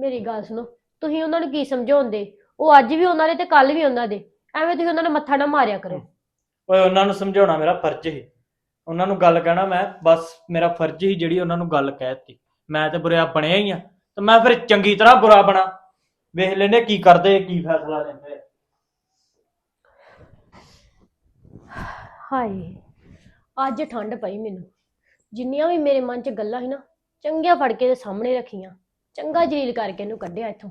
ਮੇਰੀ ਗੱਲ ਸੁਣੋ ਤੁਸੀਂ ਉਹਨਾਂ ਨੂੰ ਕੀ ਸਮਝਾਉਂਦੇ? ਉਹ ਅੱਜ ਵੀ ਉਹਨਾਂ ਦੇ ਤੇ ਕੱਲ ਵੀ ਉਹਨਾਂ ਦੇ। ਐਵੇਂ ਤੁਸੀਂ ਉਹਨਾਂ ਨੂੰ ਮੱਥਾ ਨਾ ਮਾਰਿਆ ਕਰੋ। ਓਏ ਉਹਨਾਂ ਨੂੰ ਸਮਝਾਉਣਾ ਮੇਰਾ ਫਰਜ਼ ਸੀ। ਉਹਨਾਂ ਨੂੰ ਗੱਲ ਕਹਿਣਾ ਮੈਂ ਬਸ ਮੇਰਾ ਫਰਜ਼ ਹੀ ਜਿਹੜੀ ਉਹਨਾਂ ਨੂੰ ਗੱਲ ਕਹਿਤੀ ਮੈਂ ਤੇ ਬੁਰਾ ਬਣਿਆ ਹੀ ਆ ਤੇ ਮੈਂ ਫਿਰ ਚੰਗੀ ਤਰ੍ਹਾਂ ਬੁਰਾ ਬਣਾ। ਵੇਖ ਲੈਨੇ ਕੀ ਕਰਦੇ ਕੀ ਫੈਸਲਾ ਲੈਂਦੇ। ਹਾਏ ਅੱਜ ਠੰਡ ਪਈ ਮੈਨੂੰ। ਜਿੰਨੀਆਂ ਵੀ ਮੇਰੇ ਮਨ 'ਚ ਗੱਲਾਂ ਸੀ ਨਾ ਚੰਗੀਆਂ ਫੜ ਕੇ ਦੇ ਸਾਹਮਣੇ ਰੱਖੀਆਂ। ਚੰਗਾ ਜਲੀਲ ਕਰਕੇ ਇਹਨੂੰ ਕੱਢਿਆ ਇੱਥੋਂ।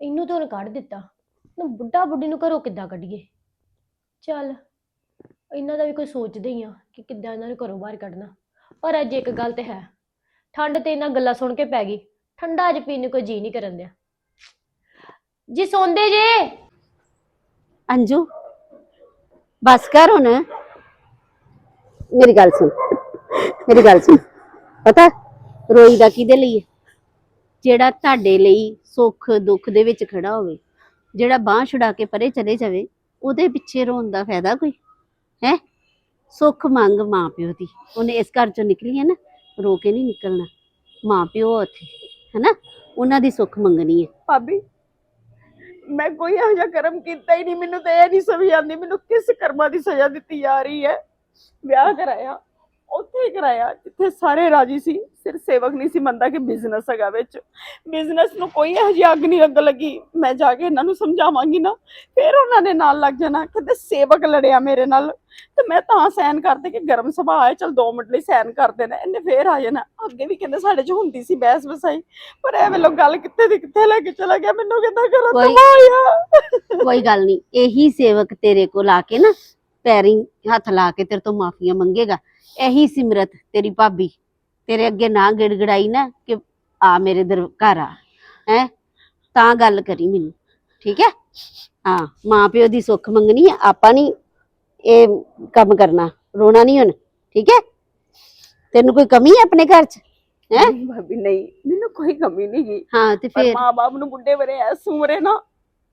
ਇਹਨੂੰ ਤਾਂ ਹੁਣ ਕੱਢ ਦਿੱਤਾ। ਨੂੰ ਬੁੱਢਾ ਬੁੱਢੀ ਨੂੰ ਘਰੋਂ ਕਿੱਦਾਂ ਕੱਢੀਏ? ਚੱਲ, ਇਹਨਾਂ ਦਾ ਵੀ ਕੋਈ ਸੋਚਦੇ ਹੀ ਆ ਕਿ ਕਿੱਦਾਂ ਇਹਨਾਂ ਨੂੰ ਘਰੋਂ ਬਾਹਰ ਕੱਢਣਾ। ਪਰ ਅੱਜ ਇੱਕ ਗੱਲ ਤੇ ਹੈ। ਠੰਡ ਤੇ ਇਹਨਾਂ ਗੱਲਾਂ ਸੁਣ ਕੇ ਪੈ ਗਈ। ਠੰਡਾ ਅੱਜ ਪੀਣ ਨੂੰ ਕੋਈ ਜੀ ਨਹੀਂ ਕਰਨ ਦਿਆ। ਜੀ, ਸੌਂਦੇ ਜੇ? ਅੰਜੂ, ਬਸ ਕਰ ਹੁਣ। ਮੇਰੀ ਗੱਲ ਸੁਣ। ਮੇਰੀ ਗੱਲ ਸੁਣ। ਪਤਾ ਰੋਈ ਦਾ ਕਿਹਦੇ ਲਈ ਹੈ? ਜਿਹੜਾ ਤੁਹਾਡੇ ਲਈ ਸੁੱਖ, ਦੁੱਖ ਦੇ ਵਿੱਚ ਖੜਾ ਹੋਵੇ, ਜਿਹੜਾ ਬਾਹ ਛੁਡਾ ਕੇ ਪਰੇ ਚਲੇ ਜਾਵੇ, ਉਹਦੇ ਪਿੱਛੇ ਰੋਣ ਦਾ ਫਾਇਦਾ ਕੋਈ? ਹੈ? ਸੁੱਖ ਮੰਗ ਮਾਂ ਪਿਓ ਦੀ। ਉਹਨੇ ਇਸ ਘਰ ਚੋਂ ਨਿਕਲੀ ਹੈ ਨਾ, ਰੋ ਕੇ ਨਹੀਂ ਨਿਕਲਣਾ। ਮਾਂ ਪਿਓ ਉੱਥੇ, ਹੈਨਾ? ਉਹਨਾਂ ਦੀ ਸੁੱਖ ਮੰਗਣੀ ਹੈ। ਭਾਬੀ, ਮੈਂ ਕੋਈ ਇਹੋ ਜਿਹਾ ਕਰਮ ਕੀਤਾ ਹੀ ਨਹੀਂ, ਮੈਨੂੰ ਤਾਂ ਇਹ ਨਹੀਂ ਸਮਝ ਆਉਂਦੀ, ਮੈਨੂੰ ਕਿਸ ਕਰਮਾਂ ਦੀ ਸਜ਼ਾ ਦਿੱਤੀ ਜਾ ਰਹੀ ਹੈ? ਵਿਆਹ ਕਰਾਇਆ। ਉੱਥੇ ਕਰਾਇਆ ਜਿੱਥੇ ਸਾਰੇ ਰਾਜੀ ਸੀ ਸਿਰ ਸੇਵਕ ਨਹੀਂ ਸੀ ਮੰਨਦਾ ਕਿ ਬਿਜ਼ਨਸ ਹੈਗਾ ਵਿੱਚ। ਬਿਜ਼ਨਸ ਨੂੰ ਕੋਈ ਇਹੋ ਜਿਹੀ ਅੱਗ ਨਹੀਂ ਅੱਗ ਲੱਗੀ। ਮੈਂ ਜਾ ਕੇ ਇਹਨਾਂ ਨੂੰ ਸਮਝਾਵਾਂਗੀ ਨਾ ਫਿਰ ਉਹਨਾਂ ਦੇ ਨਾਲ ਲੱਗ ਜਾਣਾ ਕਿਤੇ ਸੇਵਕ ਲੜਿਆ ਮੇਰੇ ਨਾਲ। ਤੇ ਮੈਂ ਤਾਂ ਸਹਿਨ ਕਰਦੇ ਕਿ ਗਰਮ ਸੁਭਾਅ ਹੈ ਚਲ 2 ਮਿੰਟ ਲਈ ਸਹਿਨ ਕਰਦੇ ਨੇ ਇਹਨੇ ਫੇਰ ਆ ਜਾਣਾ। ਅੱਗੇ ਵੀ ਕਹਿੰਦੇ ਸਾਡੇ 'ਚ ਹੁੰਦੀ ਸੀ ਬਹਿਸ ਵਸਾਈ ਪਰ ਇਹ ਵੇਲੋਂ ਗੱਲ ਕਿੱਥੇ ਦੀ ਕਿੱਥੇ ਲੈ ਕੇ ਚਲਾ ਗਿਆ ਮੈਨੂੰ ਕਹਿੰਦਾ ਕਰੋ ਤਮਾਇਆ ਕੋਈ ਗੱਲ ਨਹੀਂ ਇਹੀ ਸੇਵਕ ਤੇਰੇ ਕੋਲ ਆ ਕੇ ਨਾ ਪੈਰੀਂ ਹੱਥ ਲਾ ਕੇ ਤੇਰੇ ਤੋਂ ਮਾਫੀਆਂ ਮੰਗੇਗਾ। ਇਹੀ ਸਿਮਰਤ ਤੇਰੀ ਭਾਬੀ। ਤੇਰੇ ਅੱਗੇ ਨਾ ਗਿੜਗੜਾਈ ਨਾ ਕਿ ਆ ਮੇਰੇ ਦਰ ਘਰ ਆ। ਹੈ? ਤਾਂ ਗੱਲ ਕਰੀ ਮੈਨੂੰ। ਠੀਕ ਹੈ? ਹਾਂ ਮਾਂ ਪਿਓ ਦੀ ਸੁੱਖ ਮੰਗਣੀ ਹੈ ਆਪਾਂ ਨਹੀਂ ਇਹ ਕੰਮ ਕਰਨਾ। ਰੋਣਾ ਨਹੀਂ ਹੁਣ। ਠੀਕ ਹੈ? ਤੈਨੂੰ ਕੋਈ ਕਮੀ ਹੈ ਆਪਣੇ ਘਰ 'ਚ? ਹੈਂ? ਨਹੀਂ ਭਾਬੀ ਨਹੀਂ। ਮੈਨੂੰ ਕੋਈ ਕਮੀ ਨਹੀਂ ਗਈ ਹਾਂ ਤੇ ਪਰ ਫਿਰ? ਮਾਂ-ਬਾਪ ਨੂੰ ਬੁੱਢੇ ਬਰੇ ਐਸ ਉਮਰੇ ਨਾ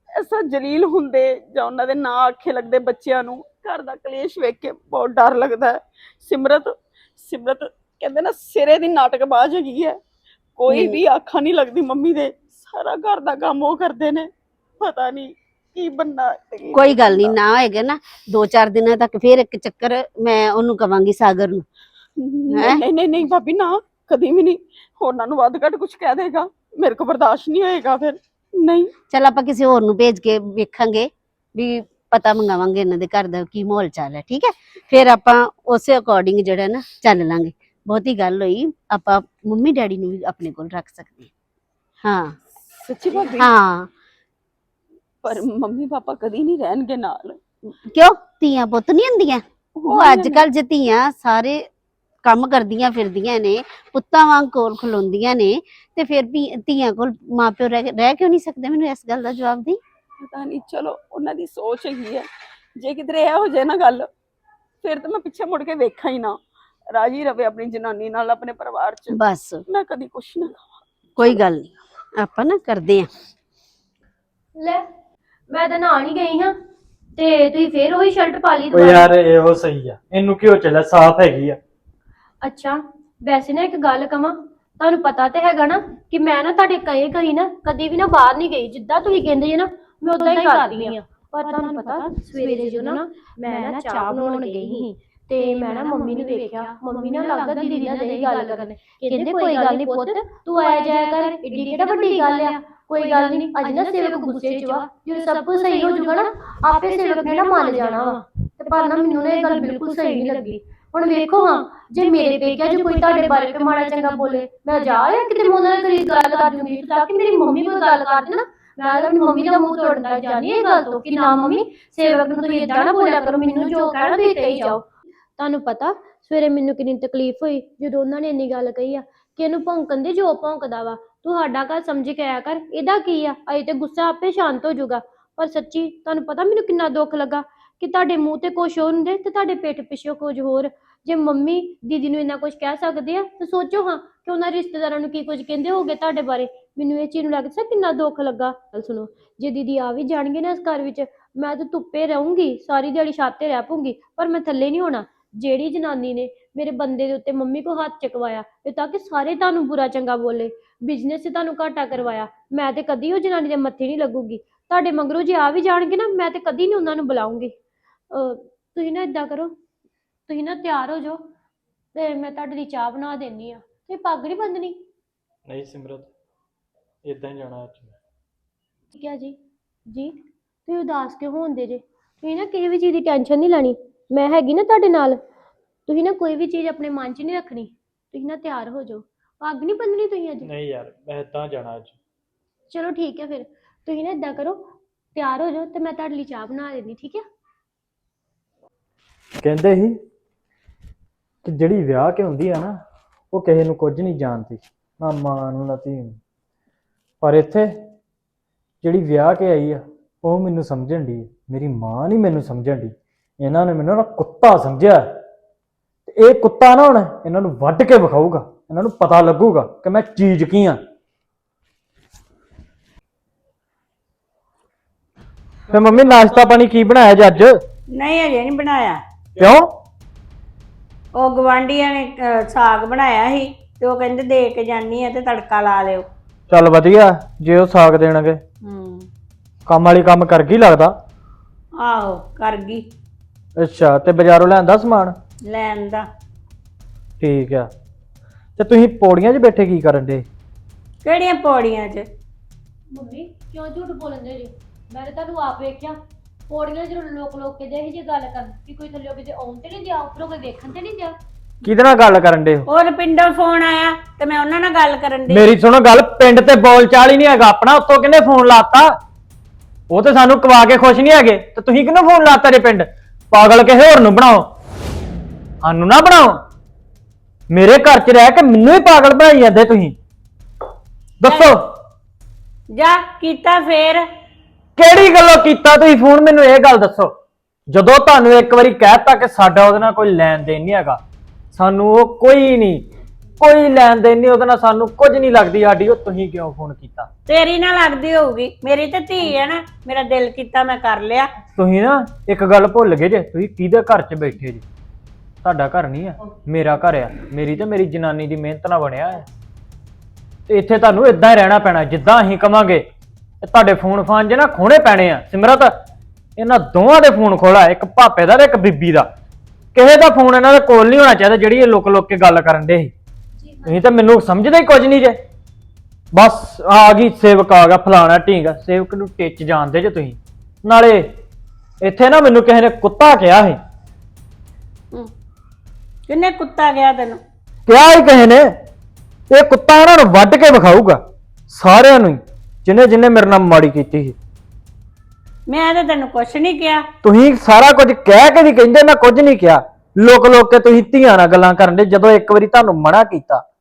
ਐਸਾ ਜਲੀਲ ਹੁੰਦੇ ਜਾਂ ਉਹਨਾਂ ਦੇ ਨਾਂ ਆਖੇ ਲੱਗਦੇ ਬੱਚਿਆਂ ਨੂੰ। ਘਰ ਦਾ ਕਲੇਸ਼ ਵੇਖ ਕੇ ਬਹੁਤ ਡਰ ਲੱਗਦਾ ਹੈ। ਸਿਮਰਤ ਸਿਮਰਤ ਕਹਿੰਦੇ ਨਾ ਸਿਰੇ ਦੀ ਨਾਟਕਬਾਜ਼ ਹੈਗੀ ਹੈ। ਕੋਈ। ਵੀ ਆਖਾਂ ਨਹੀਂ ਲੱਗਦੀ ਮੰਮੀ ਦੇ। ਸਾਰਾ ਘਰ ਦਾ ਕੰਮ ਉਹ ਕਰਦੇ ਨੇ। ਪਤਾ ਨਹੀਂ ਕੀ ਬੰਨਾ ਕੋਈ ਗੱਲ ਨਹੀਂ ਨਾ ਹੋਏਗਾ ਨਾ। ਦੋ ਚਾਰ ਦਿਨਾਂ ਤੱਕ ਫਿਰ ਇੱਕ ਚੱਕਰ ਮੈਂ ਉਹਨੂੰ ਕਵਾਂਗੀ ਸਾਗਰ ਨੂੰ? ਨਹੀਂ ਨਹੀਂ ਨਹੀਂ ਭਾਬੀ ਨਾ। ਕਦੀ ਵੀ ਨਹੀਂ। ਉਹਨਾਂ ਨੂੰ ਵੱਧ ਘੱਟ ਕੁਝ ਕਹਿ ਦੇਗਾ। ਮੇਰੇ ਕੋ ਬਰਦਾਸ਼ਤ ਨਹੀਂ ਹੋਏਗਾ ਫਿਰ। ਨਹੀਂ। ਚਲ ਆਪਾਂ ਕਿਸੇ ਹੋਰ ਨੂੰ ਭੇਜ ਕੇ ਵੇਖਾਂਗੇ ਵੀ ਪਤਾ ਮੰਗਾਵਾਂਗੇ ਇਹਨਾਂ ਦੇ ਘਰ ਦਾ ਕੀ ਮਾਹੌਲ ਚਾਲ ਹੈ ਠੀਕ ਹੈ? ਫਿਰ ਆਪਾਂ ਉਸੇ ਅਕੋਰਡਿੰਗ ਜਿਹੜਾ ਨਾ ਚੱਲ ਲਾਂਗੇ। ਬਹੁਤੀ ਗੱਲ ਹੋਈ ਆਪਾਂ ਮੰਮੀ ਡੈਡੀ ਨੂੰ ਵੀ ਆਪਣੇ ਕੋਲ ਰੱਖ ਸਕਦੇ ਹਾਂ। ਸੱਚੀ ਭਾਬੀ? ਹਾਂ। ਪਰ ਮੰਮੀ ਪਾਪਾ ਕਦੀ ਨਹੀਂ ਰਹਿਣਗੇ ਨਾਲ। ਕਿਉਂ? ਧੀਆਂ ਪੁੱਤ ਨਹੀਂ ਹੁੰਦੀਆਂ? ਉਹ ਅੱਜ ਕੱਲ ਜੇ ਧੀਆਂ ਸਾਰੇ ਕੰਮ ਕਰਦੀਆਂ ਫਿਰਦੀਆਂ ਨੇ ਪੁੱਤਾਂ ਵਾਂਗ ਕੋਲ ਖਲੋਂਦੀਆਂ ਨੇ ਤੇ ਫਿਰ ਵੀ ਧੀਆਂ ਕੋਲ ਮਾਪਿਓ ਰਹਿ ਰਹਿ ਕਿਉਂ ਨਹੀਂ ਸਕਦੇ? ਮੈਨੂੰ ਇਸ ਗੱਲ ਦਾ ਜਵਾਬ ਦੇ ਪਤਾ ਨਹੀਂ ਚਲੋ ਉਹਨਾਂ ਦੀ ਸੋਚ ਹੈਗੀ ਹੈ ਜੇ ਕਿਧਰੇ ਇਹ ਹੋ ਜਾਏ ਨਾ ਗੱਲ ਫਿਰ ਤਾਂ ਮੈਂ ਪਿੱਛੇ ਮੁੜ ਕੇ ਵੇਖਾਂ ਹੀ ਨਾ। ਰਾਜੀ ਰਵੇ ਆਪਣੀ ਜਨਾਨੀ ਨਾਲ ਆਪਣੇ ਪਰਿਵਾਰ 'ਚ। ਬਸ। ਮੈਂ ਕਦੀ ਕੁਛ ਨਾ ਕਹਾਂ ਕੋਈ ਗੱਲ ਨਹੀਂ ਆਪਾਂ ਨਾ ਕਰਦੇ ਆ। ਲੈ ਮੈਂ ਤਾਂ ਨਹਾ ਨਹੀਂ ਗਈ ਹਾਂ ਤੇ ਤੁਸੀਂ ਫੇਰ ਉਹੀ ਸ਼ਰਟ ਪਾ ਲਈ ਓ ਦੁਬਾਰਾ? ਯਾਰ ਇਹੋ ਸਹੀ ਆ। ਇਹਨੂੰ ਕਿਉਂ ਚੱਲਿਆ? ਸਾਫ਼ ਹੈਗੀ ਆ। ਅੱਛਾ ਵੈਸੇ ਨਾ ਇੱਕ ਗੱਲ ਕਵਾਂ ਤੁਹਾਨੂੰ ਪਤਾ ਤੇ ਹੈਗਾ ਨਾ ਕਿ ਮੈਂ ਨਾ ਤੁਹਾਡੇ ਕਹੇ ਕਹੀ ਨਾ ਕਦੀ ਵੀ ਨਾ ਬਾਹਰ ਨਹੀਂ ਗਈ। ਜਿੱਦਾਂ ਤੁਸੀਂ ਕਹਿੰਦੇ ਜੇ ਨਾ ਮੈਂ ਉਦਾਂ ਹੀ ਕਰਦੀ ਆ। ਪਰ ਤੁਹਾਨੂੰ ਪਤਾ ਸਵੇਰੇ ਜੋ ਨਾ ਮੈਂ ਨਾ ਚਾਹ ਬਣਾਉਣ ਗਈ ਸੀ। ਤੇ ਮੈਂ ਨਾ ਮੰਮੀ ਨੂੰ ਵੇਖਿਆ। ਮੰਮੀ ਨਾਲ ਲੱਗਦਾ ਦੀਦੀ ਨਾਲ ਦੇ ਗੱਲ ਕਰਨ। ਕਹਿੰਦੇ ਕੋਈ ਗੱਲ ਨਹੀਂ ਪੁੱਤ ਤੂੰ ਆਇਆ ਜਾਇਆ ਕਰ ਏਡੀ ਕਿਹੜਾ ਵੱਡੀ ਗੱਲ ਆ? ਕੋਈ ਗੱਲ ਨਹੀਂ ਅੱਜ ਨਾ ਸੇਵਕ ਗੁੱਸੇ ਚ ਵਾ ਜਦੋਂ ਸਭ ਕੁਝ ਸਹੀ ਹੋ ਜਾਊਗਾ ਨਾ ਆਪੇ ਸੇਵਕ ਨੇ ਨਾ ਮੰਨ ਜਾਣਾ ਵਾ। ਤੇ ਪਰ ਨਾ ਮੈਨੂੰ ਨਾ ਇਹ ਗੱਲ ਬਿਲਕੁਲ ਸਹੀ ਨਹੀਂ ਲੱਗੀ। ਹੁਣ ਵੇਖੋ ਹਾਂ ਜੇ ਮੇਰੇ ਪੇਕਿਆਂ 'ਚ ਕੋਈ ਤੁਹਾਡੇ ਬਾਰੇ ਮਾੜਾ ਚੰਗਾ ਬੋਲੇ ਮੈਂ ਜਾ ਰਿਹਾ ਕਿਤੇ ਮੈਂ ਉਹਨਾਂ ਨਾਲ ਕਰੀ ਗੱਲ ਕਰ ਦੂੰਗੀ ਤਾਂ ਕਿ ਮੇਰੀ ਮੰਮੀ ਕੋਈ ਗੱਲ ਕਰ ਦੇ ਨਾ ਮੈਂ ਆਪਣੀ ਮੰਮੀ ਦਾ ਮੂੰਹ ਤੋੜਨਾ ਜਾਣੀ ਇਹ ਗੱਲ ਤੋਂ, ਕਿ ਨਾ ਮੰਮੀ, ਸੇਵਕ ਨੂੰ ਤੁਸੀਂ ਏਦਾਂ ਨਾ ਬੋਲਿਆ ਕਰੋ, ਮੈਨੂੰ ਜੋ ਕਹਿਣਾ ਤੁਸੀਂ ਕਹੀ ਜਾਓ। ਤੁਹਾਨੂੰ ਪਤਾ, ਸਵੇਰੇ ਮੈਨੂੰ ਕਿੰਨੀ ਤਕਲੀਫ ਹੋਈ, ਜਦੋਂ ਉਹਨਾਂ ਨੇ ਇੰਨੀ ਗੱਲ ਕਹੀ ਆ, ਕਿ ਇਹਨੂੰ ਭੌਂਕਣ ਦੀ ਜੋ ਭੌਂਕਦਾ ਵਾ। ਤੂੰ ਸਾਡਾ ਘਰ ਸਮਝ ਕੇ ਆਇਆ ਕਰ, ਇਹਦਾ ਕੀ ਆ? ਅਜੇ ਤੇ ਗੁੱਸਾ ਆਪੇ ਸ਼ਾਂਤ ਹੋ ਜਾਊਗਾ। ਪਰ ਸੱਚੀ, ਤੁਹਾਨੂੰ ਪਤਾ ਮੈਨੂੰ ਕਿੰਨਾ ਦੁੱਖ ਲੱਗਾ, ਕਿ ਤੁਹਾਡੇ ਮੂੰਹ ਤੇ ਕੁਝ ਹੋਰ ਹੁੰਦੇ ਤੇ ਤੁਹਾਡੇ ਪੇਟ ਪਿੱਛੇ ਕੁਝ ਹੋਰ। ਜੇ ਮੰਮੀ, ਦੀਦੀ ਨੂੰ ਇੰਨਾ ਕੁਝ ਕਹਿ ਸਕਦੇ ਆ, ਤਾਂ ਸੋਚੋ ਹਾਂ ਕਿ ਉਹਨਾਂ ਰਿਸ਼ਤੇਦਾਰਾਂ ਨੂੰ ਕੀ ਕੁਝ ਕਹਿੰਦੇ ਹੋਗੇ ਤੁਹਾਡੇ ਬਾਰੇ। ਮੈਨੂੰ ਇਹ ਚੀਜ਼ ਨੂੰ ਲੱਗਦਾ ਸੀ ਕਿੰਨਾ ਦੁੱਖ ਲੱਗਾ। ਗੱਲ ਸੁਣੋ, ਜੇ ਦੀਦੀ ਆ ਵੀ ਜਾਣਗੇ ਨਾ ਇਸ ਘਰ ਵਿੱਚ, ਮੈਂ ਤਾਂ ਧੁੱਪੇ ਰਹੂੰਗੀ, ਸਾਰੀ ਦਿਹਾੜੀ ਛੱਤ ਤੇ ਰਹਿ ਪੂੰਗੀ ਪਰ ਮੈਂ ਥੱਲੇ ਨਹੀਂ ਹੋਣਾ। ਜਿਹੜੀ ਜਨਾਨੀ ਨੇ ਮੇਰੇ ਬੰਦੇ ਦੇ ਉੱਤੇ ਮੰਮੀ ਕੋ ਹੱਥ ਚਕਵਾਇਆ ਤੇ ਤਾਂ ਕਿ ਸਾਰੇ ਤੁਹਾਨੂੰ ਬੁਰਾ ਚੰਗਾ ਬੋਲੇ ਬਿਜ਼ਨਸ 'ਚ ਤੁਹਾਨੂੰ ਘਾਟਾ ਕਰਵਾਇਆ, ਮੈਂ ਤੇ ਕਦੀ ਉਹ ਜਨਾਨੀ ਦੇ ਮੱਥੇ ਨਹੀਂ ਲੱਗੂਗੀ। ਤੁਹਾਡੇ ਮਗਰੋਂ ਜੇ ਆ ਵੀ ਜਾਣਗੇ ਨਾ, ਮੈਂ ਤੇ ਕਦੀ ਨਹੀਂ ਉਹਨਾਂ ਨੂੰ ਬੁਲਾਉਂਗੀ। ਅਹ, ਤੁਸੀਂ ਨਾ ਇਦਾਂ ਕਰੋ, ਤੁਸੀਂ ਨਾ ਤਿਆਰ ਹੋ ਜਾਓ, ਤੇ ਮੈਂ ਤੁਹਾਡੇ ਲਈ ਚਾਹ ਬਣਾ ਦੇਣੀ ਆ ਤੇ ਪੱਗ ਨਹੀਂ ਬੰਨਣੀ? ਨਹੀਂ ਸਿਮਰਤ। ਇਦਾਂ ਹੀ ਜਾਣਾ ਅੱਜ ਮੈਂ ਠੀਕ ਹੈ ਜੀ। ਜੀ ਤੁਸੀਂ ਉਦਾਸ ਕਿਉਂ ਹੁੰਦੇ ਜੇ? ਤੁਸੀਂ ਨਾ ਕਿਸੇ ਵੀ ਚੀਜ਼ ਦੀ ਟੈਨਸ਼ਨ ਨਹੀਂ ਲੈਣੀ। ਮੈਂ ਹੈਗੀ ਨਾ ਤੁਹਾਡੇ ਨਾਲ। ਤੁਸੀਂ ਨਾ ਕੋਈ ਵੀ ਚੀਜ਼ ਆਪਣੇ ਮਨ 'ਚ ਨਹੀਂ ਰੱਖਣੀ। ਤੁਸੀਂ ਨਾ ਤਿਆਰ ਹੋ ਜਾਓ। ਪੱਗ ਨਹੀਂ ਬੰਨਣੀ ਤੁਸੀਂ ਅੱਜ? ਨਹੀਂ ਯਾਰ ਮੈਂ ਇਦਾਂ ਜਾਣਾ ਅੱਜ। ਚਲੋ ਠੀਕ ਹੈ ਫਿਰ। ਤੁਸੀਂ ਨਾ ਇਦਾਂ ਕਰੋ ਤਿਆਰ ਹੋ ਜਾਓ ਤੇ ਮੈਂ ਤੁਹਾਡੇ ਲਈ ਚਾਹ ਬਣਾ ਦੇਣੀ ਠੀਕ ਹੈ ਕਹਿੰਦੇ ਸੀ ਕਿ ਜਿਹੜੀ ਵਿਆਹ ਕੇ ਹੁੰਦੀ ਆ ਨਾ ਉਹ ਕਿਸੇ ਨੂੰ ਕੁਝ ਨਹੀਂ ਜਾਣਦੀ। ਨਾ ਮਾਂ ਨੂੰ ਨਾ ਧੀ ਨੂੰ। ਪਰ ਇੱਥੇ ਜਿਹੜੀ ਵਿਆਹ ਕੇ ਆਈ ਆ ਉਹ ਮੈਨੂੰ ਸਮਝਣ ਦੀ ਮੇਰੀ ਮਾਂ ਨਹੀਂ ਮੈਨੂੰ ਸਮਝਣ ਦੀ ਇਹਨਾਂ ਨੇ ਮੈਨੂੰ ਨਾ ਕੁੱਤਾ ਸਮਝਿਆ ਤੇ ਇਹ ਕੁੱਤਾ ਨਾ ਹੁਣ ਇਹਨਾਂ ਨੂੰ ਵੱਢ ਕੇ ਵਿਖਾਊਗਾ। ਇਹਨਾਂ ਨੂੰ ਪਤਾ ਲੱਗੂਗਾ ਕਿ ਮੈਂ ਚੀਜ਼ ਕੀ ਆ। ਫੇ ਮੰਮੀ ਨਾਸ਼ਤਾ ਪਾਣੀ ਕੀ ਬਣਾਇਆ ਜੀ ਅੱਜ? ਨਹੀਂ ਅਜੇ ਨਹੀਂ ਬਣਾਇਆ। ਕਿਉਂ? ਉਹ ਗਵਾਂਢੀਆਂ ਨੇ ਅਹ, ਸਾਗ ਬਣਾਇਆ ਸੀ ਤੇ ਉਹ ਕਹਿੰਦੇ ਦੇ ਕੇ ਜਾਨੀ ਆ ਤੇ ਤੜਕਾ ਲਾ ਲਿਓ। ਚੱਲ ਵਧੀਆ ਜੇ ਉਹ ਸਾਗ ਦੇਣਗੇ। ਹੂੰ। ਕੰਮ ਵਾਲੀ ਕੰਮ ਕਰ ਗਈ ਲੱਗਦਾ? ਆਹੋ ਕਰ ਗਈ। ਅੱਛਾ ਤੇ ਬਾਜ਼ਾਰੋਂ ਲਿਆਂਦਾ ਸਮਾਨ? ਲੈਣ ਦਾ ਠੀਕ ਆ। ਤੇ ਤੁਸੀਂ ਪੌੜੀਆਂ 'ਚ ਬੈਠੇ ਕੀ ਕਰਨ ਦੇ? ਕਿਹੜੀਆਂ ਪੌੜੀਆਂ 'ਚ? ਮੰਮੀ ਕਿਉਂ ਝੂਠ ਬੋਲਦੇ ਜੀ? ਮੈਂ ਤਾਂ ਤੁਹਾਨੂੰ ਆਪ ਵੇਖਿਆ। ਪੌੜੀਆਂ ਜਦੋਂ ਲੋਕ ਲੋਕ ਕੇ ਜਿਹੇ ਜੀ ਗੱਲ ਕਰਨ ਕਿ ਕੋਈ ਥੱਲੇ ਕਿਤੇ ਆਉਣ ਤੇ ਨਹੀਂ ਦਿਆ ਉੱਪਰੋਂ ਕੋਈ ਵੇਖਣ ਤੇ ਨਹੀਂ ਦਿਆ? ਕਿਹਦੇ ਨਾਲ ਗੱਲ ਕਰਨ ਦੇ ਹੋਰ ਪਿੰਡੋਂ ਫੋਨ ਆਇਆ ਤੇ ਮੈਂ ਉਹਨਾਂ ਨਾਲ ਗੱਲ ਕਰਨ ਦੀ ਮੇਰੀ ਸੁਣੋ ਗੱਲ ਪਿੰਡ ਤੇ ਬੋਲ ਚਾਲ ਹੀ ਨਹੀਂ ਹੈਗਾ। ਆਪਣਾ ਉੱਤੋਂ ਕਿਹਨੇ ਫੋਨ ਲਾਤਾ? ਉਹ ਤੇ ਸਾਨੂੰ ਕਵਾ ਕੇ ਖੁਸ਼ ਨਹੀਂ ਹੈਗੇ। ਤੇ ਤੁਸੀਂ ਕਿਹਨੂੰ ਫੋਨ ਲਾਤਾ ਜੇ ਪਿੰਡ? ਪਾਗਲ ਕਿਸੇ ਹੋਰ ਨੂੰ ਬਣਾਓ। ਸਾਨੂੰ ਨਾ ਬਣਾਓ। ਮੇਰੇ ਘਰ 'ਚ ਰਹਿ ਕੇ ਮੈਨੂੰ ਹੀ ਪਾਗਲ ਬਣਾਈ ਜਾਂਦੇ ਤੁਸੀਂ। ਦੱਸੋ। ਜਾ ਕੀਤਾ ਫੇਰ। ਕਿਹੜੀ ਗੱਲੋਂ ਕੀਤਾ ਤੁਸੀਂ? ਫੋਨ ਮੈਨੂੰ ਇਹ ਗੱਲ ਦੱਸੋ। ਜਦੋਂ ਤੁਹਾਨੂੰ ਇੱਕ ਵਾਰੀ ਕਹਿਤਾ ਕਿ ਸਾਡਾ ਉਹਦੇ ਨਾਲ ਕੋਈ ਲੈਣ ਦੇਣ ਨਹੀਂ ਹੈਗਾ ਸਾਨੂੰ ਉਹ ਕੋਈ ਨਹੀਂ ਕੋਈ ਲੈਣ ਦੇਣ ਨਹੀਂ ਉਹਦੇ ਨਾਲ ਸਾਨੂੰ ਕੁਝ ਨਹੀਂ ਲੱਗਦੀ ਸਾਡੀ ਉਹ ਤੁਸੀਂ ਕਿਉਂ ਫੋਨ ਕੀਤਾ? ਤੇਰੀ ਨਾ ਲੱਗਦੀ ਹੋਊਗੀ ਮੇਰੀ ਤੇ ਧੀ ਹੈ ਨਾ ਮੇਰਾ ਦਿਲ ਕੀਤਾ ਮੈਂ ਕਰ ਲਿਆ। ਤੁਸੀਂ ਨਾ ਇੱਕ ਗੱਲ ਭੁੱਲ ਗਏ ਜੇ ਤੁਸੀਂ ਕਿਹਦੇ ਘਰ 'ਚ ਬੈਠੇ ਜੇ? ਤੁਹਾਡਾ ਘਰ ਨਹੀਂ ਆ ਮੇਰਾ ਘਰ ਆ ਮੇਰੀ ਤੇ ਮੇਰੀ ਜਨਾਨੀ ਦੀ ਮਿਹਨਤ ਨਾਲ ਬਣਿਆ ਹੈ ਤੇ ਇੱਥੇ ਤੁਹਾਨੂੰ ਇਦਾਂ ਹੀ ਰਹਿਣਾ ਪੈਣਾ ਜਿੱਦਾਂ ਅਸੀਂ ਕਵਾਂਗੇ। ਤੇ ਤੁਹਾਡੇ ਫੋਨ ਫਾਨ ਜੇ ਨਾ ਖੋਣੇ ਪੈਣੇ ਆ ਸਿਮਰਤ ਇਹਨਾਂ ਦੋਵਾਂ ਦੇ ਫੋਨ ਖੋਲਾ ਇੱਕ ਭਾਪੇ ਦਾ ਤੇ ਇੱਕ ਬੀਬੀ ਦਾ। ਕਿਸੇ ਦਾ ਫੋਨ ਇਹਨਾਂ ਦੇ ਕੋਲ ਨਹੀਂ ਹੋਣਾ ਚਾਹੀਦਾ ਜਿਹੜੀ ਇਹ ਲੁਕ ਲੁਕ ਕੇ ਗੱਲ ਕਰਨ ਦੇ ਸੀ। ਤੁਸੀਂ ਤਾਂ ਮੈਨੂੰ ਸਮਝਦੇ ਹੀ ਕੁਝ ਨਹੀਂ ਜੇ। ਬਸ ਆ ਗਈ ਸੇਵਕ ਆ ਗਿਆ ਫਲਾਣਾ ਢੀਂਗਾ ਸੇਵਕ ਨੂੰ ਟਿੱਚ ਜਾਣਦੇ ਜੇ ਤੁਸੀਂ। ਨਾਲੇ ਇੱਥੇ ਨਾ ਮੈਨੂੰ ਕਿਸੇ ਨੇ ਕੁੱਤਾ ਕਿਹਾ ਸੀ। ਹੂੰ। ਕਿੰਨੇ ਕੁੱਤਾ ਗਿਆ ਤੈਨੂੰ? ਕਿਹਾ ਹੀ ਕਿਸੇ ਨੇ ਇਹ ਕੁੱਤਾ ਇਹਨਾਂ ਨੂੰ ਵੱਢ ਕੇ ਵਿਖਾਊਗਾ ਸਾਰਿਆਂ ਨੂੰ ਹੀ ਜਿਨੇ ਜਿਨੇ ਮੇਰੇ ਨਾਲ ਮਾੜੀ ਕੀਤੀ ਸੀ। ਮੈਂ ਤਾਂ ਤੈਨੂੰ ਕੁਛ ਨਹੀਂ ਕਿਹਾ। ਤੁਸੀਂ ਸਾਰਾ ਕੁਝ ਕਹਿ ਕੇ ਵੀ ਕਹਿੰਦੇ ਮੈਂ ਕੁਝ ਨਹੀਂ ਕਿਹਾ। ਲੋਕ ਲੋਕ ਕੇ ਤੁਸੀਂ ਧੀਆਂ ਨਾਲ ਗੱਲਾਂ ਕਰਨ ਦੇ ਜਦੋਂ ਇੱਕ ਵਾਰੀ ਤੁਹਾਨੂੰ ਮਨਾ ਕੀਤਾ।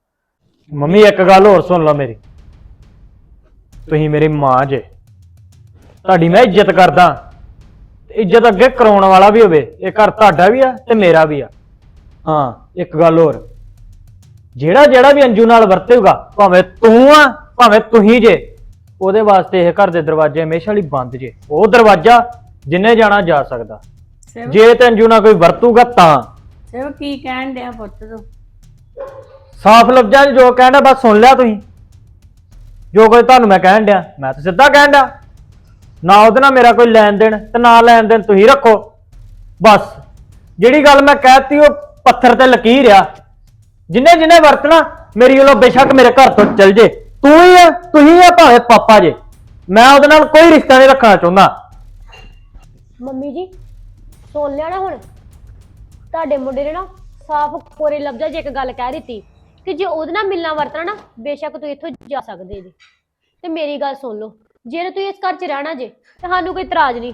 ਮੰਮੀ ਇੱਕ ਗੱਲ ਹੋਰ ਸੁਣ ਲਓ ਮੇਰੀ। ਤੁਸੀਂ ਮੇਰੀ ਮਾਂ ਜੇ। ਤੁਹਾਡੀ ਮੈਂ ਇੱਜ਼ਤ ਕਰਦਾ। ਤੇ ਇੱਜ਼ਤ ਅੱਗੇ ਕਰਾਉਣ ਵਾਲਾ ਵੀ ਹੋਵੇ ਇਹ ਘਰ ਤੁਹਾਡਾ ਵੀ ਆ ਤੇ ਮੇਰਾ ਵੀ ਆ। ਹਾਂ ਇੱਕ ਗੱਲ ਹੋਰ। ਜਿਹੜਾ ਜਿਹੜਾ ਵੀ ਅੰਜੂ ਨਾਲ ਵਰਤੇਗਾ ਭਾਵੇਂ ਤੂੰ ਆ ਭਾਵੇਂ ਤੁਸੀਂ ਜੇ ਉਹਦੇ ਵਾਸਤੇ ਇਹ ਘਰ ਦੇ ਦਰਵਾਜ਼ੇ ਹਮੇਸ਼ਾ ਲਈ ਬੰਦ ਜੇ। ਉਹ ਦਰਵਾਜ਼ਾ ਜਿੰਨੇ ਜਾਣਾ ਜਾ ਸਕਦਾ। ਜੇ ਤੇ ਅੰਜੂ ਨਾਲ ਕੋਈ ਵਰਤੂਗਾ ਤਾਂ। ਸਿਵ ਕੀ ਕਹਿਣ ਡਿਆ ਪੁੱਤ ਤੂੰ? ਸਾਫ਼ ਲਫ਼ਜ਼ਾਂ 'ਚ ਜੋ ਕਹਿਣਾ ਬਸ ਸੁਣ ਲਿਆ ਤੁਸੀਂ। ਜੋ ਕੋਈ ਤੁਹਾਨੂੰ ਮੈਂ ਕਹਿਣ ਡਿਆ ਮੈਂ ਤਾਂ ਸਿੱਧਾ ਕਹਿਣ ਡਿਆ। ਨਾ ਉਹਦੇ ਨਾਲ ਮੇਰਾ ਕੋਈ ਲੈਣ ਦੇਣ ਤੇ ਨਾ ਲੈਣ ਦੇਣ ਤੁਸੀਂ ਰੱਖੋ। ਬਸ। ਜਿਹੜੀ ਗੱਲ ਮੈਂ ਕਹਿਤੀ ਉਹ ਪੱਥਰ ਤੇ ਲਕੀਰ ਆ। ਜਿੰਨੇ ਜਿੰਨੇ ਵਰਤਣਾ ਮੇਰੀ ਵੱਲੋਂ ਬੇਸ਼ੱਕ ਮੇਰੇ ਘਰ ਤੋਂ ਚੱਲ ਜੇ। ਤੂੰ ਹੀ ਆ, ਤੁਸੀਂ ਆ ਭਾਵੇਂ ਪਾਪਾ ਜੇ। ਮੈਂ ਉਹਦੇ ਨਾਲ ਕੋਈ ਰਿਸ਼ਤਾ ਨਹੀਂ ਰੱਖਣਾ ਚਾਹੁੰਦਾ। ਮੰਮੀ ਜੀ, ਸੁਣ ਲਿਆ ਨਾ ਹੁਣ। ਤੁਹਾਡੇ ਮੁੰਡੇ ਨੇ ਨਾ ਸਾਫ਼ ਕੋਰੇ ਲਫ਼ਜ਼ਾਂ 'ਚ ਇੱਕ ਗੱਲ ਕਹਿ ਦਿੱਤੀ ਕਿ ਜੇ ਉਹਦੇ ਨਾਲ ਮਿਲਣਾ ਵਰਤਣਾ ਨਾ, ਬੇਸ਼ੱਕ ਤੁਸੀਂ ਇੱਥੋਂ ਜਾ ਸਕਦੇ ਜੀ। ਤੇ ਮੇਰੀ ਗੱਲ ਸੁਣ ਲਓ, ਜੇ ਤੁਸੀਂ ਇਸ ਘਰ 'ਚ ਰਹਿਣਾ ਜੇ ਤੇ ਸਾਨੂੰ ਕੋਈ ਇਤਰਾਜ਼ ਨਹੀਂ।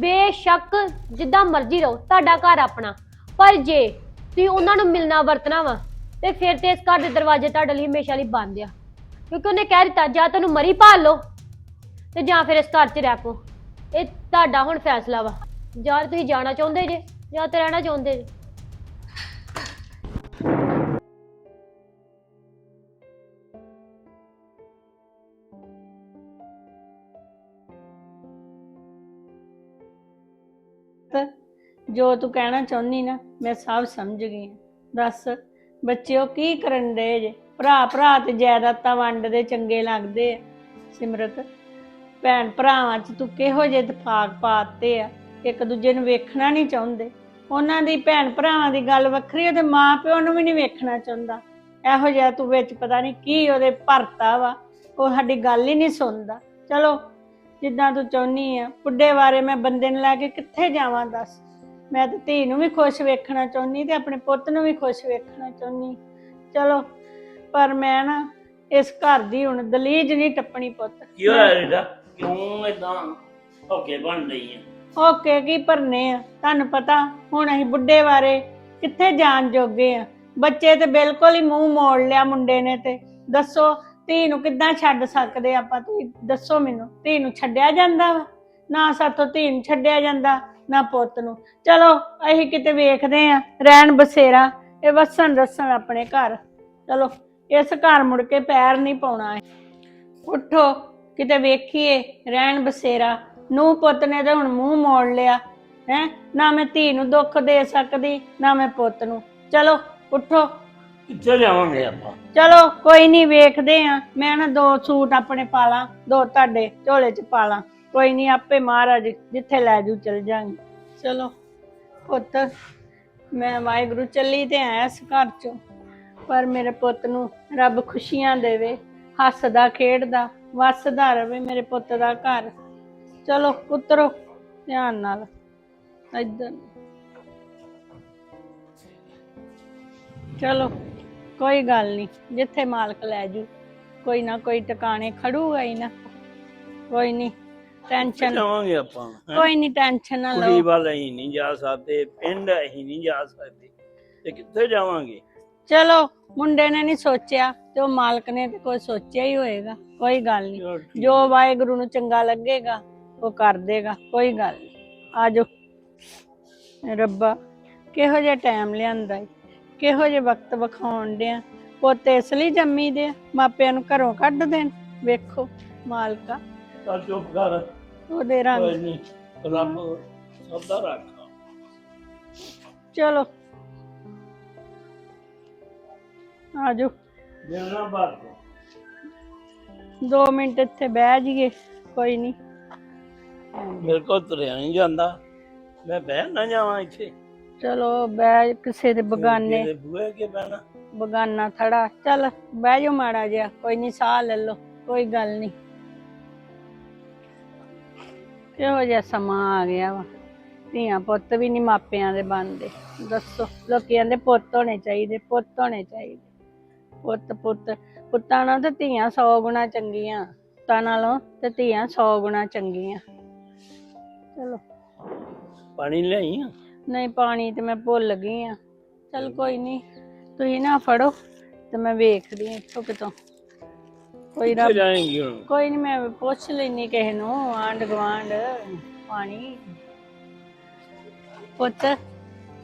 ਬੇਸ਼ੱਕ ਜਿੱਦਾਂ ਮਰਜ਼ੀ ਰਹੋ, ਤੁਹਾਡਾ ਘਰ ਆਪਣਾ। ਪਰ ਜੇ ਤੁਸੀਂ ਉਹਨਾਂ ਨੂੰ ਮਿਲਣਾ ਵਰਤਣਾ ਵਾ, ਤੇ ਫਿਰ ਤੇ ਇਸ ਘਰ ਦੇ ਦਰਵਾਜ਼ੇ ਤੁਹਾਡੇ ਲਈ ਹਮੇਸ਼ਾ ਲਈ ਬੰਦ ਆ। ਕਿਉਂਕਿ ਉਹਨੇ ਕਹਿ ਦਿੱਤਾ, ਜਾਂ ਤੁਹਾਨੂੰ ਮਰੀ ਭਾਲ ਲਓ ਤੇ ਜਾਂ ਫਿਰ ਇਸ ਘਰ 'ਚ ਰਹਿ ਪੋ ਇਹ ਤੁਹਾਡਾ ਹੁਣ ਫੈਸਲਾ ਵਾ। ਜਾਂ ਤੁਸੀਂ ਜਾਣਾ ਚਾਹੁੰਦੇ ਜੇ, ਜਾਂ ਤੇ ਰਹਿਣਾ ਚਾਹੁੰਦੇ ਜੇ। ਜੋ ਤੂੰ ਕਹਿਣਾ ਚਾਹੁੰਦੀ ਨਾ, ਮੈਂ ਸਭ ਸਮਝ ਗਈ ਹਾਂ। ਦੱਸ ਬੱਚਿਓ ਕੀ ਕਰਨ ਦੇ ਜੇ? ਭਰਾ ਭਰਾ ਤੇ ਜਾਇਦਾਦਾਂ ਵੰਡਦੇ ਚੰਗੇ ਲੱਗਦੇ ਆ, ਸਿਮਰਤ। ਭੈਣ ਭਰਾਵਾਂ 'ਚ ਤੂੰ ਕਿਹੋ ਜਿਹੇ ਇਤਫਾਕ ਪਾਤੇ ਆ, ਇੱਕ ਦੂਜੇ ਨੂੰ ਵੇਖਣਾ ਨਹੀਂ ਚਾਹੁੰਦੇ। ਉਹਨਾਂ ਦੀ ਭੈਣ ਭਰਾਵਾਂ ਦੀ ਗੱਲ ਵੱਖਰੀ ਉਹਦੇ ਮਾਂ ਪਿਓ ਨੂੰ ਵੀ ਨਹੀਂ ਵੇਖਣਾ ਚਾਹੁੰਦਾ। ਇਹੋ ਜਿਹਾ ਤੂੰ ਵਿੱਚ ਪਤਾ ਨਹੀਂ ਕੀ ਉਹਦੇ ਭਰਤਾ ਵਾ, ਉਹ ਸਾਡੀ ਗੱਲ ਹੀ ਨਹੀਂ ਸੁਣਦਾ। ਚਲੋ, ਜਿੱਦਾਂ ਤੂੰ ਚਾਹੁੰਨੀ ਆ, ਬੁੱਢੇ ਬਾਰੇ ਮੈਂ ਬੰਦੇ ਨੂੰ ਲੈ ਕੇ ਕਿੱਥੇ ਜਾਵਾਂ ਦੱਸ? ਮੈਂ ਤੇ ਧੀ ਨੂੰ ਵੀ ਖੁਸ਼ ਵੇਖਣਾ ਚਾਹੁੰਨੀ ਤੇ ਆਪਣੇ ਪੁੱਤ ਨੂੰ ਵੀ ਖੁਸ਼ ਵੇਖਣਾ ਚਾਹੁੰਨੀ ਚਲੋ ਪਰ ਮੈਂ ਨਾ ਇਸ ਘਰ ਦੀ ਹੁਣ ਦਲੀਜ ਨਹੀਂ ਟੱਪਣੀ ਪੁੱਤ। ਕੀ ਹੋਇਆ ਰੀਟਾ ਕਿਉਂ ਇਦਾਂ ਓਕੇ ਬਣ ਰਹੀ ਆ? ਓਕੇ ਕੀ ਭਰਨੇ ਆ? ਤੁਹਾਨੂੰ ਪਤਾ ਹੁਣ ਅਸੀਂ ਬੁੱਢੇ ਬਾਰੇ ਕਿੱਥੇ ਜਾਣ ਜੋਗੇ ਆ? ਬੱਚੇ ਤੇ ਬਿਲਕੁਲ ਹੀ ਮੂੰਹ ਮੋੜ ਲਿਆ ਮੁੰਡੇ ਨੇ ਤੇ। ਦੱਸੋ ਧੀ ਨੂੰ ਕਿੱਦਾਂ ਛੱਡ ਸਕਦੇ ਆਪਾਂ? ਤੁਸੀਂ ਦੱਸੋ ਮੈਨੂੰ ਧੀ ਨੂੰ ਛੱਡਿਆ ਜਾਂਦਾ ਵਾ? ਨਾ ਸਾਥੋਂ ਧੀ ਨੂੰ ਛੱਡਿਆ ਜਾਂਦਾ ਨਾ ਪੁੱਤ ਨੂੰ। ਚਲੋ ਅਸੀਂ ਕਿਤੇ ਵੇਖਦੇ ਆ ਰਹਿਣ ਬਸੇਰਾ। ਇਹ ਵਸਣ ਰਸਣ ਆਪਣੇ ਘਰ। ਚਲੋ। ਇਸ ਘਰ ਮੁੜ ਕੇ ਪੈਰ ਨਹੀਂ ਪਾਉਣਾ ਉੱਠੋ ਕਿਤੇ ਵੇਖੀਏ ਰਹਿਣ ਬਸੇਰਾ। ਨੂੰ ਪੁੱਤ ਨੇ ਤਾਂ ਹੁਣ ਮੂੰਹ ਮੋੜ ਲਿਆ। ਹੈ? ਨਾ ਮੈਂ ਧੀ ਨੂੰ ਦੁੱਖ ਦੇ ਸਕਦੀ ਨਾ ਮੈਂ ਪੁੱਤ ਨੂੰ। ਚਲੋ ਉੱਠੋ। ਕਿੱਥੇ ਜਾਵਾਂਗੇ ਆਪਾਂ? ਚਲੋ ਕੋਈ ਨਹੀਂ ਵੇਖਦੇ ਆ। ਮੈਂ ਨਾ ਦੋ ਸੂਟ ਆਪਣੇ ਪਾਲਾਂ ਦੋ ਤੁਹਾਡੇ ਝੋਲੇ 'ਚ ਪਾਲਾਂ। ਕੋਈ ਨਹੀਂ ਆਪੇ ਮਹਾਰਾਜ ਜਿੱਥੇ ਲੈ ਜੂ ਚਲ ਜਾਾਂਗੇ। ਚਲੋ ਪੁੱਤ ਮੈਂ ਵਾਹਿਗੁਰੂ ਚੱਲੀ ਤੇ ਆਇਆ ਇਸ ਘਰ 'ਚੋਂ। ਪਰ ਮੇਰੇ ਪੁੱਤ ਨੂੰ ਰੱਬ ਖੁਸ਼ੀਆਂ ਦੇਵੇ ਹੱਸਦਾ ਖੇਡਦਾ ਵਸਦਾ ਰਵੇ ਮੇਰੇ ਪੁੱਤ ਦਾ ਘਰ। ਚਲੋ ਉਤਰੋ ਧਿਆਨ ਨਾਲ ਇੱਧਰ। ਚਲੋ ਕੋਈ ਗੱਲ ਨਹੀਂ ਜਿੱਥੇ ਮਾਲਕ ਲੈ ਜੂ ਕੋਈ ਨਾ ਕੋਈ ਟਿਕਾਣੇ ਖੜੂਗਾ ਹੀ ਨਾ। ਕੋਈ ਨਹੀਂ ਟੈਨਸ਼ਨ ਜਾਵਾਂਗੇ ਆਪਾਂ ਹੈਂ? ਕੋਈ ਨਹੀਂ ਟੈਨਸ਼ਨ ਨਾ ਕੁੜੀ ਲਓ। ਵੱਲ ਅਸੀਂ ਨਹੀਂ ਜਾ ਸਕਦੇ ਪਿੰਡ ਅਸੀਂ ਨਹੀਂ ਜਾ ਸਕਦੇ ਤੇ ਕਿੱਥੇ ਜਾਵਾਂਗੇ? ਚਲੋ ਮੁੰਡੇ ਨੇ ਨਹੀਂ ਸੋਚਿਆ ਤੇ ਉਹ ਮਾਲਕ ਨੇ ਤੇ ਕੋਈ ਸੋਚਿਆ ਹੀ ਹੋਏਗਾ। ਕੋਈ ਗੱਲ ਨਹੀਂ। ਜੋ ਵਾਹਿਗੁਰੂ ਨੂੰ ਚੰਗਾ ਲੱਗੇਗਾ ਉਹ ਕਰ ਦੇਗਾ। ਕੋਈ ਗੱਲ ਨਹੀਂ। ਆਜੋ। ਰੱਬਾ ਕਿਹੋ ਜਿਹਾ ਟਾਈਮ ਲਿਆਂਦਾ ਈ ਕਿਹੋ ਜਿਹੇ ਵਕਤ ਵਿਖਾਉਣ ਡਿਆ। ਪੋਤੇ ਇਸ ਲਈ ਜੰਮੀ ਦੇ ਆ, ਮਾਪਿਆਂ ਨੂੰ ਘਰੋਂ ਕੱਢ ਦੇਣ। ਵੇਖੋ ਮਾਲਕਾ ਚੱਲ ਚੁੱਪ ਕਰ। ਉਹਦੇ ਰੰਗ। ਕੋਈ ਨਹੀਂ। ਰੱਬ ਸਭ ਦਾ ਰੱਖਾ। ਚਲੋ। ਆਜੋ। ਦੇਣਾ ਬਾਤ 2 ਮਿੰਟ ਇੱਥੇ ਬਹਿ ਜਾਈਏ ਕੋਈ ਨਹੀਂ ਮੇਰੇ ਕੋਲ ਤੁਰਿਆ ਨਹੀਂ ਜਾਂਦਾ। ਮੈਂ ਬਹਿ ਨਾ ਜਾਵਾਂ ਇੱਥੇ। ਚਲੋ ਬਹਿ ਕਿਸੇ ਦੇ ਬਗਾਨੇ। ਤੇਰੇ ਬੂਹੇ ਕੇ ਬਹਿਣਾ। ਬਗਾਨਾ ਥੜਾ ਚੱਲ ਬਹਿ ਜਾ ਮਾੜਾ ਜਿਹਾ। ਕੋਈ ਨਹੀਂ ਸਾਹ ਲੈ ਲਓ। ਕੋਈ ਗੱਲ ਨਹੀਂ ਕਿਹੋ ਜਿਹਾ ਸਮਾਂ ਆ ਗਿਆ ਵਾ। ਧੀਆਂ ਪੁੱਤ ਵੀ ਨਹੀਂ ਮਾਪਿਆਂ ਦੇ ਬਣਦੇ। ਦੱਸੋ। ਲੋਕੀ ਕਹਿੰਦੇ ਪੁੱਤ ਹੋਣੇ ਚਾਹੀਦੇ ਪੁੱਤ ਹੋਣੇ ਚਾਹੀਦੇ। ਪੁੱਤ ਪੁੱਤ ਪੁੱਤਾਂ ਨਾਲੋਂ ਤੇ ਧੀਆਂ 100 ਗੁਣਾ ਚੰਗੀਆਂ ਪੁੱਤਾਂ ਨਾਲੋਂ ਤੇ ਧੀਆਂ 100 ਗੁਣਾ ਚੰਗੀਆਂ। ਚਲੋ। ਪਾਣੀ ਲਿਆਈ ਆ? ਨਹੀਂ ਪਾਣੀ ਤੇ ਮੈਂ ਭੁੱਲ ਗਈ ਆ। ਚਲ ਕੋਈ ਨਹੀਂ ਤੁਸੀਂ ਨਾ ਫੜੋ ਤੇ ਮੈਂ ਵੇਖਦੀ ਹਾਂ ਇੱਥੋਂ ਕਿਤੋਂ। ਕੋਈ ਰੱਬ ਜਾਏਂਗੀ ਹੁਣ? ਕੋਈ ਨਹੀਂ ਮੈਂ ਪੁੱਛ ਲੈਣੀ ਕਿਸੇ ਨੂੰ ਆਂਡ ਗਵਾਂਡ ਪਾਣੀ। ਪੁੱਤ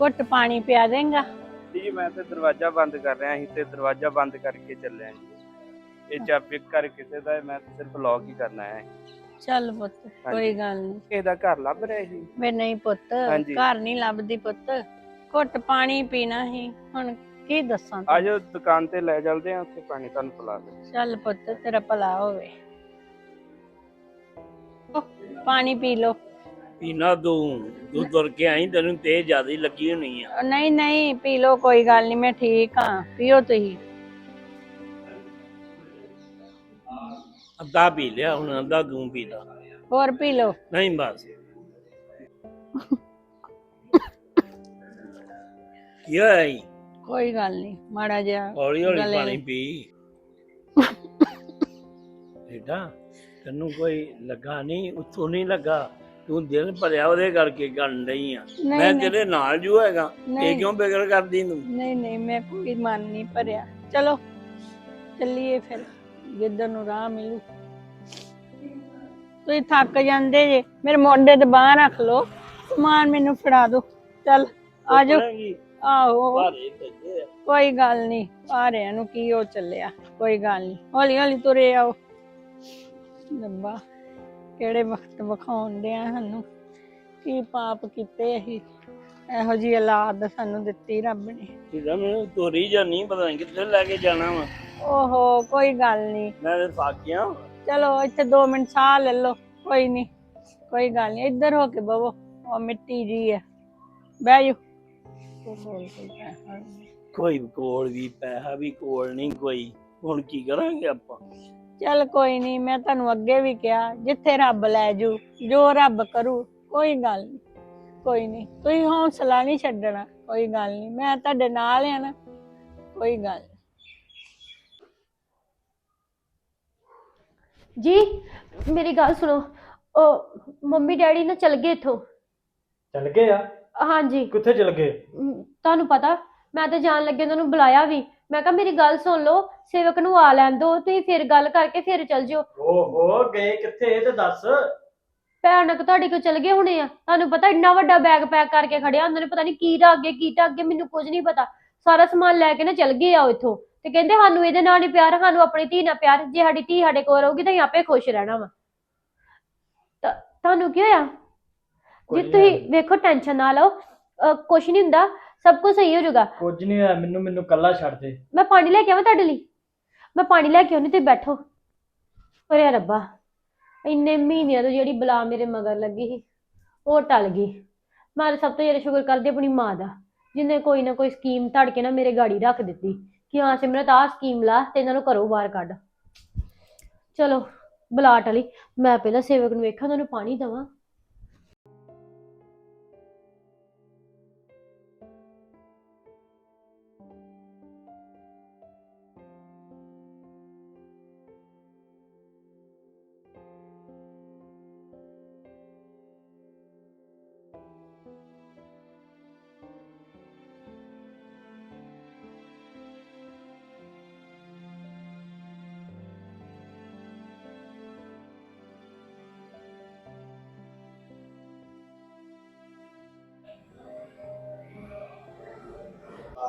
ਘੁੱਟ ਪਾਣੀ ਪਿਆ ਦੇਂਗਾ। ਜੀ ਮੈਂ ਤੇ ਦਰਵਾਜ਼ਾ ਬੰਦ ਕਰ ਰਿਹਾ ਸੀ ਤੇ ਦਰਵਾਜ਼ਾ ਬੰਦ ਕਰਕੇ ਚੱਲਿਆ ਜੀ। ਇਹ ਚਾਬੀ ਘਰ ਕਿਸੇ ਦਾ ਹੈ, ਮੈਂ ਤਾਂ ਸਿਰਫ ਲੌਕ ਹੀ ਕਰਨਾ ਹੈ। ਚੱਲ ਪੁੱਤ ਕੋਈ ਗੱਲ ਨਹੀਂ। ਕਿਸੇ ਦਾ ਘਰ ਲੱਭ ਰਿਹਾ ਸੀ? ਵੇ ਨਹੀਂ ਪੁੱਤ ਹਾਂਜੀ। ਘਰ ਨਹੀਂ ਲੱਭਦੀ ਪੁੱਤ। ਘੁੱਟ ਪਾਣੀ ਪੀਣਾ ਹੀ ਹੁਣ ਕੀ ਦੱਸਾਂ ਤੈਨੂੰ? ਆਜੋ ਦੁਕਾਨ ਤੇ ਲੈ ਚਲਦੇ ਆ ਉੱਥੇ ਪਾਣੀ ਤੁਹਾਨੂੰ ਪਿਲਾ ਦੇ ਚੱਲ ਪੁੱਤ ਤੇਰਾ ਭਲਾ ਹੋਵੇ। ਪਾਣੀ ਪੀ ਲੋ ਪੀਣਾ ਤੂੰ ਤੂੰ ਤੁਰ ਕੇ ਆਈ ਤੈਨੂੰ ਤੇਜ਼ ਜ਼ਿਆਦਾ ਹੀ ਲੱਗੀ ਹੋਣੀ ਆ। ਨਹੀਂ ਨਹੀਂ ਪੀ ਲੋ ਕੋਈ ਗੱਲ ਨਹੀਂ ਮੈਂ ਠੀਕ ਹਾਂ ਪੀਓ ਤੁਸੀਂ। ਅੱਧਾ ਪੀ ਲਿਆ ਹੁਣ ਅੱਧਾ ਤੂੰ ਪੀ ਲਾ। ਹੋਰ ਪੀ ਲੋ ਨਹੀਂ ਬਸ। ਕੀ? ਕੋਈ ਗੱਲ ਨਹੀਂ ਮਾੜਾ ਜਿਹਾ ਹੌਲੀ ਹੌਲੀ ਗਲੇ ਪਾਣੀ। ਪੀ। ਬੇਟਾ ਤੈਨੂੰ ਕੋਈ ਲੱਗਾ ਨਹੀਂ ਉੱਥੋਂ ਨਹੀਂ ਲੱਗਾ। ਤੂੰ ਦਿਲ ਭਰਿਆ ਉਹਦੇ ਕਰਕੇ ਕਰਨ ਡਈ ਆ। ਨਹੀਂ, ਮੈਂ ਨਹੀਂ। ਤੇਰੇ ਨਾਲ ਜੂ ਹੈਗਾ। ਨਹੀਂ। ਇਹ ਕਿਉਂ ਫਿਕਰ ਕਰਦੀ ਤੂੰ? ਨਹੀਂ ਨਹੀਂ ਮੈਂ ਕੋਈ ਮਨ ਨਹੀਂ ਭਰਿਆ। ਚਲੋ ਚੱਲੀਏ ਫਿਰ। ਜਿੱਧਰ ਨੂੰ ਰਾਹ ਮਿਲੂ। ਤੁਸੀਂ ਥੱਕ ਜਾਂਦੇ ਜੇ। ਮੇਰੇ ਮੋਢੇ ਤੇ ਬਾਹ ਰੱਖ ਲਓ। ਸਮਾਨ ਮੈਨੂੰ ਫੜਾ ਦਿਓ। ਚੱਲ ਆਜੋ ਕਰੇਂਗੀ? ਆਹੋ। ਭਾਰੇ ਭੇਜੇ ਆ। ਕੋਈ ਗੱਲ ਨਹੀਂ। ਭਾਰਿਆਂ ਨੂੰ ਕੀ ਹੋ ਚੱਲਿਆ। ਕੋਈ ਗੱਲ ਨਹੀਂ। ਹੌਲੀ ਹੌਲੀ ਤੁਰੇ ਆਓ। ਰੱਬਾ। ਕਿਹੜੇ ਵਕਤ ਵਿਖਾਉਣ ਡਿਆ ਸਾਨੂੰ? ਕੀ ਪਾਪ ਕੀਤੇ ਅਸੀਂ? ਇਹੋ ਜੀ ਔਲਾਦ ਸਾਨੂੰ ਦਿੱਤੀ ਰੱਬ ਨੇ। ਜਿੱਦਾਂ ਮੈਨੂੰ ਤੋਰੀ ਜਾਨੀ ਪਤਾ ਨਹੀਂ ਕਿੱਥੇ ਲੈ ਕੇ ਜਾਣਾ ਵਾ। ਓਹੋ ਕੋਈ ਗੱਲ ਨਹੀਂ ਮੈਂ ਤੇ ਥੱਕ ਗਿਆ ਚਲੋ ਇੱਥੇ 2 ਮਿੰਟ ਸਾਹ ਲੈ ਲਓ। ਕੋਈ ਨਹੀਂ ਕੋਈ ਗੱਲ ਨਹੀਂ ਇੱਧਰ ਹੋ ਕੇ ਬਵੋ ਉਹ ਮਿੱਟੀ ਜੀ ਹੈ ਬਹਿ ਜਾਓ। ਕੋਈ ਕੋਲ ਵੀ ਪੈਸਾ ਵੀ ਕੋਲ ਨਹੀਂ ਕੋਈ। ਹੁਣ ਕੀ ਕਰਾਂਗੇ ਆਪਾਂ? ਚੱਲ ਕੋਈ ਨਹੀਂ ਮੈਂ ਤੁਹਾਨੂੰ ਅੱਗੇ ਵੀ ਕਿਹਾ ਜਿੱਥੇ ਰੱਬ ਲੈ ਜੂ ਜੋ ਰੱਬ ਕਰੂ ਕੋਈ ਗੱਲ ਨਹੀਂ ਕੋਈ ਨਹੀਂ ਤੁਸੀਂ ਹੌਸਲਾ ਨਹੀਂ ਛੱਡਣਾ ਕੋਈ ਗੱਲ ਨਹੀਂ ਮੈਂ ਤੁਹਾਡੇ ਨਾਲ ਆ ਨਾ ਕੋਈ ਗੱਲ ਨੀ। ਜੀ ਮੇਰੀ ਗੱਲ ਸੁਣੋ ਉਹ ਮੰਮੀ ਡੈਡੀ ਨਾ ਚਲ ਗਏ ਇੱਥੋਂ। ਚੱਲ ਗਏ ਆ? ਹਾਂਜੀ। ਕਿੱਥੇ ਚੱਲ ਗਏ? ਤੁਹਾਨੂੰ ਪਤਾ ਮੈਂ ਤਾਂ ਜਾਣ ਲੱਗੇ ਉਹਨਾਂ ਨੂੰ ਬੁਲਾਇਆ ਵੀ। ਮੈਂ ਕਿਹਾ ਮੇਰੀ ਗੱਲ ਸੁਣ ਲਓ ਸੇਵਕ ਨੂੰ ਆ ਲੈਣ ਦਿਓ ਤੁਸੀਂ ਫਿਰ ਗੱਲ ਕਰਕੇ ਫਿਰ ਚੱਲ ਜਿਓ। ਓਹੋ ਗਏ ਕਿੱਥੇ ਇਹ ਤੇ ਦੱਸ। ਭੈਣਕ ਤੁਹਾਡੇ ਕੋਲ ਚਲ ਗਏ ਹੋਣੇ ਆ। ਤੁਹਾਨੂੰ ਪਤਾ ਇੰਨਾ ਵੱਡਾ ਬੈਗ ਪੈਕ ਕਰਕੇ ਖੜਿਆ ਉਹਨਾਂ ਨੇ ਪਤਾ ਨਹੀਂ ਕੀ ਰਾ ਅੱਗੇ ਕੀ ਤਾਂ ਅੱਗੇ ਮੈਨੂੰ ਕੁਝ ਨਹੀਂ ਪਤਾ। ਸਾਰਾ ਸਮਾਨ ਲੈ ਕੇ ਨਾ ਚਲ ਗਏ ਆ ਇੱਥੋਂ। ਤੇ ਕਹਿੰਦੇ ਸਾਨੂੰ ਇਹਦੇ ਨਾਲ ਨਹੀਂ ਪਿਆਰ ਸਾਨੂੰ ਆਪਣੀ ਧੀ ਨਾਲ ਪਿਆਰ ਜੇ ਸਾਡੀ ਧੀ ਸਾਡੇ ਕੋਲ ਰਹੂਗੀ ਤਾਂ ਅਸੀਂ ਆਪੇ ਖੁਸ਼ ਰਹਿਣਾ ਵਾ। ਤਾਂ ਤੁਹਾਨੂੰ ਕੀ ਹੋਇਆ? ਜੀ ਨੀ ਤੁਸੀਂ। ਵੇਖੋ ਟੈਨਸ਼ਨ ਨਾ ਲਓ। ਅਹ ਕੁਛ ਨਹੀਂ ਹੁੰਦਾ। ਸਭ ਕੁਝ ਸਹੀ ਹੋ ਜਾਊਗਾ। ਕੁਝ ਨਹੀਂ ਹੋਇਆ ਮੈਨੂੰ ਮੈਨੂੰ ਕੱਲਾ ਛੱਡ ਦੇ। ਮੈਂ ਪਾਣੀ ਲੈ ਕੇ ਆਵਾਂ ਤੁਹਾਡੇ ਲਈ? ਮੈਂ ਪਾਣੀ ਲੈ ਕੇ ਆਉਣੀ ਤੇ ਬੈਠੋ। ਅਰੇ ਰੱਬਾ ਇੰਨੇ ਮਹੀਨਿਆਂ ਤੋਂ ਜਿਹੜੀ ਬਲਾ ਮੇਰੇ ਮਗਰ ਲੱਗੀ ਸੀ ਉਹ ਟਲ ਗਈ। ਮੈਂ ਸਭ ਤੋਂ ਜ਼ਿਆਦਾ ਸ਼ੁਕਰ ਕਰਦੀ ਆਪਣੀ ਮਾਂ ਦਾ ਜਿਹਨੇ ਕੋਈ ਨਾ ਕੋਈ ਸਕੀਮ ਧੜ ਕੇ ਨਾ ਮੇਰੇ ਗਾੜੀ ਰੱਖ ਦਿੱਤੀ। ਕਿ ਹਾਂ ਸਿਮਰਤ ਆਹ ਸਕੀਮ ਲਾ ਤੇ ਇਹਨਾਂ ਨੂੰ ਘਰੋਂ ਬਾਹਰ ਕੱਢ। ਚਲੋ ਬਲਾ ਟਲੀ। ਮੈਂ ਪਹਿਲਾਂ ਸੇਵਕ ਨੂੰ ਵੇਖਾਂ ਉਹਨਾਂ ਨੂੰ ਪਾਣੀ ਦੇਵਾਂ।